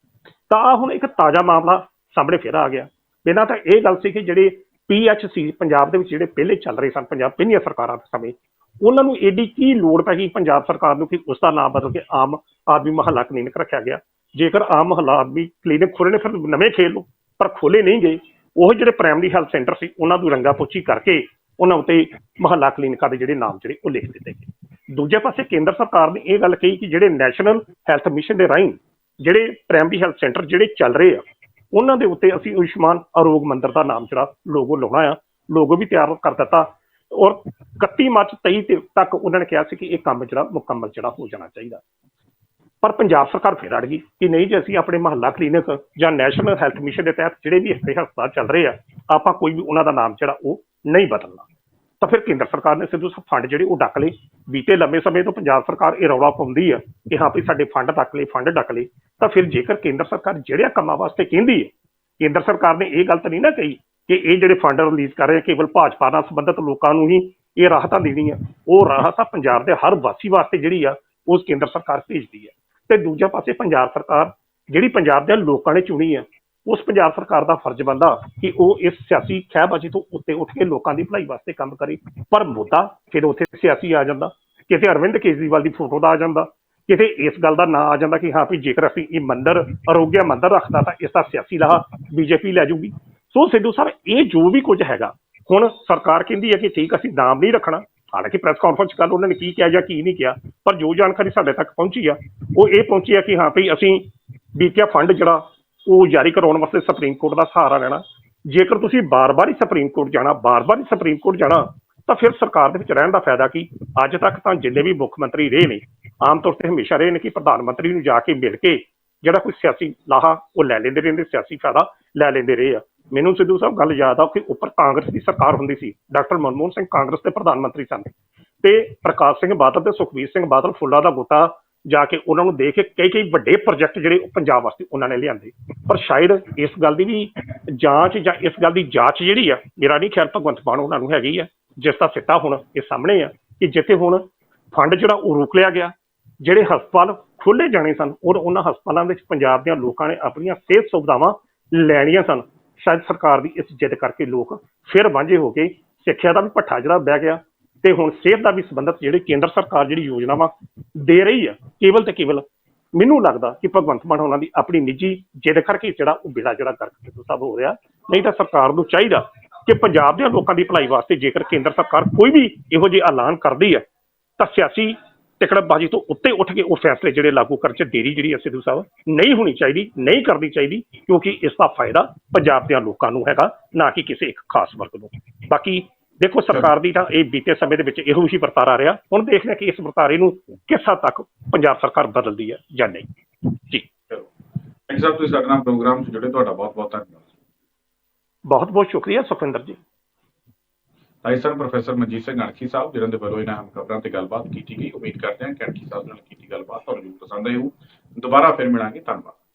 B: ਤਾਂ ਆਹ ਹੁਣ ਇੱਕ ਤਾਜ਼ਾ ਮਾਮਲਾ ਸਾਹਮਣੇ ਫਿਰ ਆ ਗਿਆ। ਪਹਿਲਾਂ ਤਾਂ ਇਹ ਗੱਲ ਸੀ ਕਿ ਜਿਹੜੇ ਪੀਐਚਸੀ ਪੰਜਾਬ ਦੇ ਵਿੱਚ ਜਿਹੜੇ ਪਹਿਲੇ ਚੱਲ ਰਹੇ ਸਨ, ਪੰਜਾਬ ਪਹਿਲੀਆਂ ਸਰਕਾਰਾਂ ਦੇ ਸਮੇਂ, ਉਹਨਾਂ ਨੂੰ ਏਡੀ ਕੀ ਲੋੜ ਪੈ ਗਈ ਪੰਜਾਬ ਸਰਕਾਰ ਨੂੰ ਕਿ ਉਸ ਦਾ ਨਾਮ ਬਦਲ ਕੇ ਆਮ ਆਦਮੀ ਮਹੱਲਾ ਕਲੀਨਿਕ ਰੱਖਿਆ ਗਿਆ। ਜੇਕਰ ਆਮ ਮਹੱਲਾ ਆਦਮੀ ਕਲੀਨਿਕ ਖੋਲ੍ਹਣੇ ਫਿਰ ਨਵੇਂ ਖੇਲ ਲਓ ਪਰ ਖੋਲੇ ਨਹੀਂ ਗਏ। ਉਹ ਜਿਹੜੇ ਪ੍ਰਾਇਮਰੀ ਹੈਲਥ ਸੈਂਟਰ ਸੀ, ਉਹਨਾਂ ਨੂੰ ਰੰਗਾ ਪੋਚੀ ਕਰਕੇ ਉਹਨਾਂ ਉੱਤੇ ਮਹੱਲਾ ਕਲੀਨਿਕਾਂ ਦੇ ਜਿਹੜੇ ਨਾਮ ਜਿਹੜੇ ਉਹ ਲਿਖ ਦਿੱਤੇ ਗਏ। ਦੂਜੇ ਪਾਸੇ ਕੇਂਦਰ ਸਰਕਾਰ ਨੇ ਇਹ ਗੱਲ ਕਹੀ ਕਿ ਜਿਹੜੇ ਨੈਸ਼ਨਲ ਹੈਲਥ ਮਿਸ਼ਨ ਦੇ ਰਾਹੀਂ ਜਿਹੜੇ ਪ੍ਰਾਇਮਰੀ ਹੈਲਥ ਸੈਂਟਰ ਜਿਹੜੇ ਚੱਲ ਰਹੇ ਆ, ਉਹਨਾਂ ਦੇ ਉੱਤੇ ਅਸੀਂ ਆਯੁਸ਼ਮਾਨ ਆਰੋਗ ਮੰਦਰ ਦਾ ਨਾਮ ਜਿਹੜਾ ਲੋਗੋ ਲਾਉਣਾ ਆ, ਲੋਗੋ ਵੀ ਤਿਆਰ ਕਰ ਦਿੱਤਾ ਔਰ 31 ਮਾਰਚ 23 ਤੇ ਤੱਕ ਉਹਨਾਂ ਨੇ ਕਿਹਾ ਸੀ ਕਿ ਇਹ ਕੰਮ ਜਿਹੜਾ ਮੁਕੰਮਲ ਜਿਹੜਾ ਹੋ ਜਾਣਾ ਚਾਹੀਦਾ। ਪਰ ਪੰਜਾਬ ਸਰਕਾਰ ਫਿਰ ਅੜ ਗਈ ਕਿ ਨਹੀਂ ਜੇ ਅਸੀਂ ਆਪਣੇ ਮਹੱਲਾ ਕਲੀਨਿਕ ਜਾਂ ਨੈਸ਼ਨਲ ਹੈਲਥ ਮਿਸ਼ਨ ਦੇ ਤਹਿਤ ਜਿਹੜੇ ਵੀ ਇੱਥੇ ਹਸਪਤਾਲ ਚੱਲ ਰਹੇ ਆ, ਆਪਾਂ ਕੋਈ ਵੀ ਉਹਨਾਂ ਦਾ ਨਾਮ ਜਿਹੜਾ ਉਹ ਨਹੀਂ ਬਦਲਣਾ। ਤਾਂ ਫਿਰ ਕੇਂਦਰ ਸਰਕਾਰ ਨੇ ਸਿੱਧੂ ਫੰਡ ਜਿਹੜੇ ਉਹ ਡੱਕ ਲਏ ਬੀਤੇ ਲੰਮੇ ਸਮੇਂ ਤੋਂ ਪੰਜਾਬ ਸਰਕਾਰ ਇਹ ਰੌਲਾ ਪਾਉਂਦੀ ਆ ਕਿ ਹਾਂ ਵੀ ਸਾਡੇ ਫੰਡ ਡੱਕ ਲਏ ਫੰਡ ਡੱਕ ਲਏ। ਤਾਂ ਫਿਰ ਜੇਕਰ ਕੇਂਦਰ ਸਰਕਾਰ ਜਿਹੜਿਆ ਕੰਮਾਂ ਵਾਸਤੇ ਕਹਿੰਦੀ ਹੈ ਕੇਂਦਰ ਸਰਕਾਰ ਨੇ ਇਹ ਗੱਲ ਤਾਂ ਨਹੀਂ ਨਾ ਕਹੀ ਕਿ ਇਹ ਜਿਹੜੇ ਫੰਡ ਰਿਲੀਜ਼ ਕਰ ਰਹੇ ਕੇਵਲ ਭਾਜਪਾ ਨਾਲ ਸੰਬੰਧਿਤ ਲੋਕਾਂ ਨੂੰ ਹੀ ਇਹ ਰਾਹਤਾਂ ਦੇਣੀਆਂ ਉਹ ਰਾਹਤ ਪੰਜਾਬ ਦੇ ਹਰ ਵਾਸੀ ਵਾਸਤੇ ਜਿਹੜੀ ਆ, ਉਸ ਕੇਂਦਰ ਸਰਕਾਰ ਭੇਜਦੀ ਹੈ ਤੇ ਦੂਜੇ ਪਾਸੇ ਪੰਜਾਬ ਸਰਕਾਰ ਜਿਹੜੀ ਪੰਜਾਬ ਦੇ ਲੋਕਾਂ ਨੇ ਚੁਣੀ ਆ ਉਸ ਪੰਜਾਬ ਸਰਕਾਰ ਦਾ ਫਰਜ਼ ਬਣਦਾ ਕਿ ਉਹ ਇਸ ਸਿਆਸੀ ਖਹਿਬਾਜ਼ੀ ਤੋਂ ਉੱਤੇ ਉੱਠ ਕੇ ਲੋਕਾਂ ਦੀ ਭਲਾਈ ਵਾਸਤੇ ਕੰਮ ਕਰੇ। ਪਰ ਮੁੱਦਾ ਫਿਰ ਉੱਥੇ ਸਿਆਸੀ ਆ ਜਾਂਦਾ, ਕਿਤੇ ਅਰਵਿੰਦ ਕੇਜਰੀਵਾਲ ਦੀ ਫੋਟੋ ਦਾ ਆ ਜਾਂਦਾ, ਕਿਤੇ ਇਸ ਗੱਲ ਦਾ ਨਾਂ ਆ ਜਾਂਦਾ ਕਿ ਹਾਂ ਵੀ ਜੇਕਰ ਅਸੀਂ ਇਹ ਮੰਦਰ ਅਰੋਗਿਆ ਮੰਦਰ ਰੱਖਦਾ ਤਾਂ ਇਸ ਦਾ ਸਿਆਸੀ ਲਾਹਾ ਬੀਜੇਪੀ ਲੈ ਜੂਗੀ ਸੋ ਸਿੱਧੂ ਸਾਹਿਬ ਇਹ ਜੋ ਵੀ ਕੁਝ ਹੈਗਾ, ਹੁਣ ਸਰਕਾਰ ਕਹਿੰਦੀ ਹੈ ਕਿ ਠੀਕ, ਅਸੀਂ ਨਾਮ ਨਹੀਂ ਰੱਖਣਾ। ਹਾਲਾਂਕਿ ਪ੍ਰੈਸ ਕਾਨਫਰੰਸ ਕੱਲ ਉਹਨਾਂ ਨੇ ਕੀ ਕਿਹਾ ਜਾਂ ਕੀ ਨਹੀਂ ਕਿਹਾ, ਪਰ ਜੋ ਜਾਣਕਾਰੀ ਸਾਡੇ ਤੱਕ ਪਹੁੰਚੀ ਆ, ਉਹ ਇਹ ਪਹੁੰਚੀ ਆ ਕਿ ਹਾਂ ਵੀ ਅਸੀਂ ਬੀਪੀਐਫ ਫੰਡ ਜਿਹੜਾ ਉਹ ਜਾਰੀ ਕਰਾਉਣ ਵਾਸਤੇ ਸੁਪਰੀਮ ਕੋਰਟ ਦਾ ਸਹਾਰਾ ਲੈਣਾ। ਜੇਕਰ ਤੁਸੀਂ ਬਾਰ-ਬਾਰ ਹੀ ਸੁਪਰੀਮ ਕੋਰਟ ਜਾਣਾ, ਬਾਰ-ਬਾਰ ਹੀ ਸੁਪਰੀਮ ਕੋਰਟ ਜਾਣਾ, ਤਾਂ ਫਿਰ ਸਰਕਾਰ ਦੇ ਵਿੱਚ ਰਹਿਣ ਦਾ ਫਾਇਦਾ ਕੀ? ਅੱਜ ਤੱਕ ਤਾਂ ਜਿੰਨੇ ਵੀ ਮੁੱਖ ਮੰਤਰੀ ਰਹੇ ਨੇ, ਆਮ ਤੌਰ ਤੇ ਹਮੇਸ਼ਾ ਰਹੇ ਨੇ ਕਿ ਪ੍ਰਧਾਨ ਮੰਤਰੀ ਨੂੰ ਜਾ ਕੇ ਮਿਲ ਕੇ ਜਿਹੜਾ ਕੋਈ ਸਿਆਸੀ ਲਾਹਾ, ਉਹ ਲੈ ਲੈਂਦੇ ਰਹਿੰਦੇ, ਸਿਆਸੀ ਫਾਇਦਾ ਲੈ ਲੈਂਦੇ ਰਹੇ ਆ। ਮੈਨੂੰ ਸਿੱਧੂ ਸਾਹਿਬ ਗੱਲ ਯਾਦ ਆ ਕਿ ਉੱਪਰ ਕਾਂਗਰਸ ਦੀ ਸਰਕਾਰ ਹੁੰਦੀ ਸੀ, ਡਾਕਟਰ ਮਨਮੋਹਨ ਸਿੰਘ ਕਾਂਗਰਸ ਦੇ ਪ੍ਰਧਾਨ ਮੰਤਰੀ ਸਨ। ਤੇ ਪ੍ਰਕਾਸ਼ ਸਿੰਘ ਬਾਦਲ ਤੇ ਸੁਖਬੀਰ ਸਿੰਘ ਬਾਦਲ ਫੁੱਲਾਂ ਦਾ ਗੁੱਟਾ ਜਾ ਕੇ ਉਹਨਾਂ ਨੂੰ ਦੇਖ ਕੇ ਕਈ ਕਈ ਵੱਡੇ ਪ੍ਰੋਜੈਕਟ ਜਿਹੜੇ ਉਹ ਪੰਜਾਬ ਵਾਸਤੇ ਉਹਨਾਂ ਨੇ ਲਿਆਂਦੇ। ਪਰ ਸ਼ਾਇਦ ਇਸ ਗੱਲ ਦੀ ਵੀ ਜਾਂਚ ਜਾਂ ਇਸ ਗੱਲ ਦੀ ਜਾਂਚ ਜਿਹੜੀ ਆ, ਮੇਰਾ ਨਹੀਂ ਖਿਆਲ ਭਗਵੰਤ ਮਾਨ ਉਹਨਾਂ ਨੂੰ ਹੈਗੀ ਆ, ਜਿਸ ਦਾ ਸਿੱਟਾ ਹੁਣ ਇਹ ਸਾਹਮਣੇ ਆ ਕਿ ਜਿੱਥੇ ਹੁਣ ਫੰਡ ਜਿਹੜਾ ਉਹ ਰੋਕ ਲਿਆ ਗਿਆ, ਜਿਹੜੇ ਹਸਪਤਾਲ ਖੋਲੇ ਜਾਣੇ ਸਨ ਔਰ ਉਹਨਾਂ ਹਸਪਤਾਲਾਂ ਵਿੱਚ ਪੰਜਾਬ ਦੇ ਲੋਕਾਂ ਨੇ ਆਪਣੀਆਂ ਸਿਹਤ ਸੁਵਿਧਾਵਾਂ ਲੈਣੀਆਂ ਸਨ। ਸ਼ਾਇਦ ਸਰਕਾਰ ਦੀ ਇਸ ਜਿੱਦ ਕਰਕੇ ਲੋਕ ਫਿਰ ਵਾਂਝੇ ਹੋ ਕੇ ਸਿੱਖਿਆ ਦਾ ਵੀ ਭੱਠਾ ਜਿਹੜਾ ਬਹਿ ਗਿਆ ਤੇ ਹੁਣ ਸਿਹਤ ਦਾ ਵੀ ਸੰਬੰਧਤ ਜਿਹੜੇ ਕੇਂਦਰ ਸਰਕਾਰ ਜਿਹੜੀ ਯੋਜਨਾਵਾਂ ਦੇ ਰਹੀ ਆ, ਕੇਵਲ ਤੇ ਕੇਵਲ ਮੈਨੂੰ ਲੱਗਦਾ ਕਿ ਭਗਵੰਤ ਮਾਨ ਉਹਨਾਂ ਦੀ ਆਪਣੀ ਨਿੱਜੀ ਜਿੱਦ ਕਰਕੇ ਜਿਹੜਾ ਉਹ ਬਿਲਾ ਜਿਹੜਾ ਕਰਕੇ ਸਭ ਹੋ ਰਿਹਾ, ਨਹੀਂ ਤਾਂ ਸਰਕਾਰ ਨੂੰ ਚਾਹੀਦਾ ਕਿ ਪੰਜਾਬ ਦੇ ਲੋਕਾਂ ਦੀ ਭਲਾਈ ਵਾਸਤੇ ਜੇਕਰ ਕੇਂਦਰ ਸਰਕਾਰ ਕੋਈ ਵੀ ਇਹੋ ਜਿਹੇ ਐਲਾਨ ਕਰਦੀ ਹੈ ਤਾਂ ਸਿਆਸੀ ਟਿਕੜਬਾਜ਼ੀ ਤੋਂ ਉੱਤੇ ਉੱਠ ਕੇ ਉਹ ਫੈਸਲੇ ਜਿਹੜੇ ਲਾਗੂ ਕਰਨ ਚ ਦੇਰੀ ਜਿਹੜੀ ਹੈ ਸਿੱਧੂ ਸਾਹਿਬ, ਨਹੀਂ ਹੋਣੀ ਚਾਹੀਦੀ, ਨਹੀਂ ਕਰਨੀ ਚਾਹੀਦੀ, ਕਿਉਂਕਿ ਇਸ ਦਾ ਫਾਇਦਾ ਪੰਜਾਬ ਦੇ ਲੋਕਾਂ ਨੂੰ ਹੈਗਾ, ਨਾ ਕਿ ਕਿਸੇ ਇੱਕ ਖਾਸ ਵਰਗ ਨੂੰ। ਬਾਕੀ ਦੇਖੋ ਸਰਕਾਰ ਦੀ ਤਾਂ ਇਹ ਬੀਤੇ ਸਮੇਂ ਦੇ ਵਿੱਚ ਇਹੋ ਹੀ ਵਰਤਾਰਾ ਰਿਹਾ। ਹੁਣ ਦੇਖਦੇ ਹਾਂ ਕਿ ਇਸ ਵਰਤਾਰੇ ਨੂੰ ਕਿਸ ਹੱਦ ਤੱਕ ਪੰਜਾਬ ਸਰਕਾਰ ਬਦਲਦੀ ਹੈ ਜਾਂ ਨਹੀਂ। ਜੀ।
A: ਥੈਂਕ ਸਾਹਿਬ ਤੁਸੀਂ ਸਾਡੇ ਨਾਲ ਪ੍ਰੋਗਰਾਮ 'ਚ ਜੁੜੇ ਤੁਹਾਡਾ ਬਹੁਤ ਬਹੁਤ ਧੰਨਵਾਦ।
B: ਬਹੁਤ ਬਹੁਤ ਸ਼ੁਕਰੀਆ ਸੁਖਵਿੰਦਰ ਜੀ।
A: ਭਾਈ ਸਾਹਿਬ ਪ੍ਰੋਫੈਸਰ ਮਨਜੀਤ ਸਿੰਘ ਅਣਖੀ ਸਾਹਿਬ ਜਿਨ੍ਹਾਂ ਦੇ ਵੱਲੋਂ ਇਹਨਾਂ ਹਮ ਖਬਰਾਂ ਤੇ ਗੱਲਬਾਤ ਕੀਤੀ ਗਈ ਉਮੀਦ ਕਰਦੇ ਹਾਂ ਕਿ ਅਣਖੀ ਸਾਹਿਬ ਨਾਲ ਕੀਤੀ ਗੱਲਬਾਤ ਤੁਹਾਨੂੰ ਪਸੰਦ ਆਈ ਹੋ ਦੁਬਾਰਾ ਫਿਰ ਮਿਲਾਂਗੇ ਧੰਨਵਾਦ।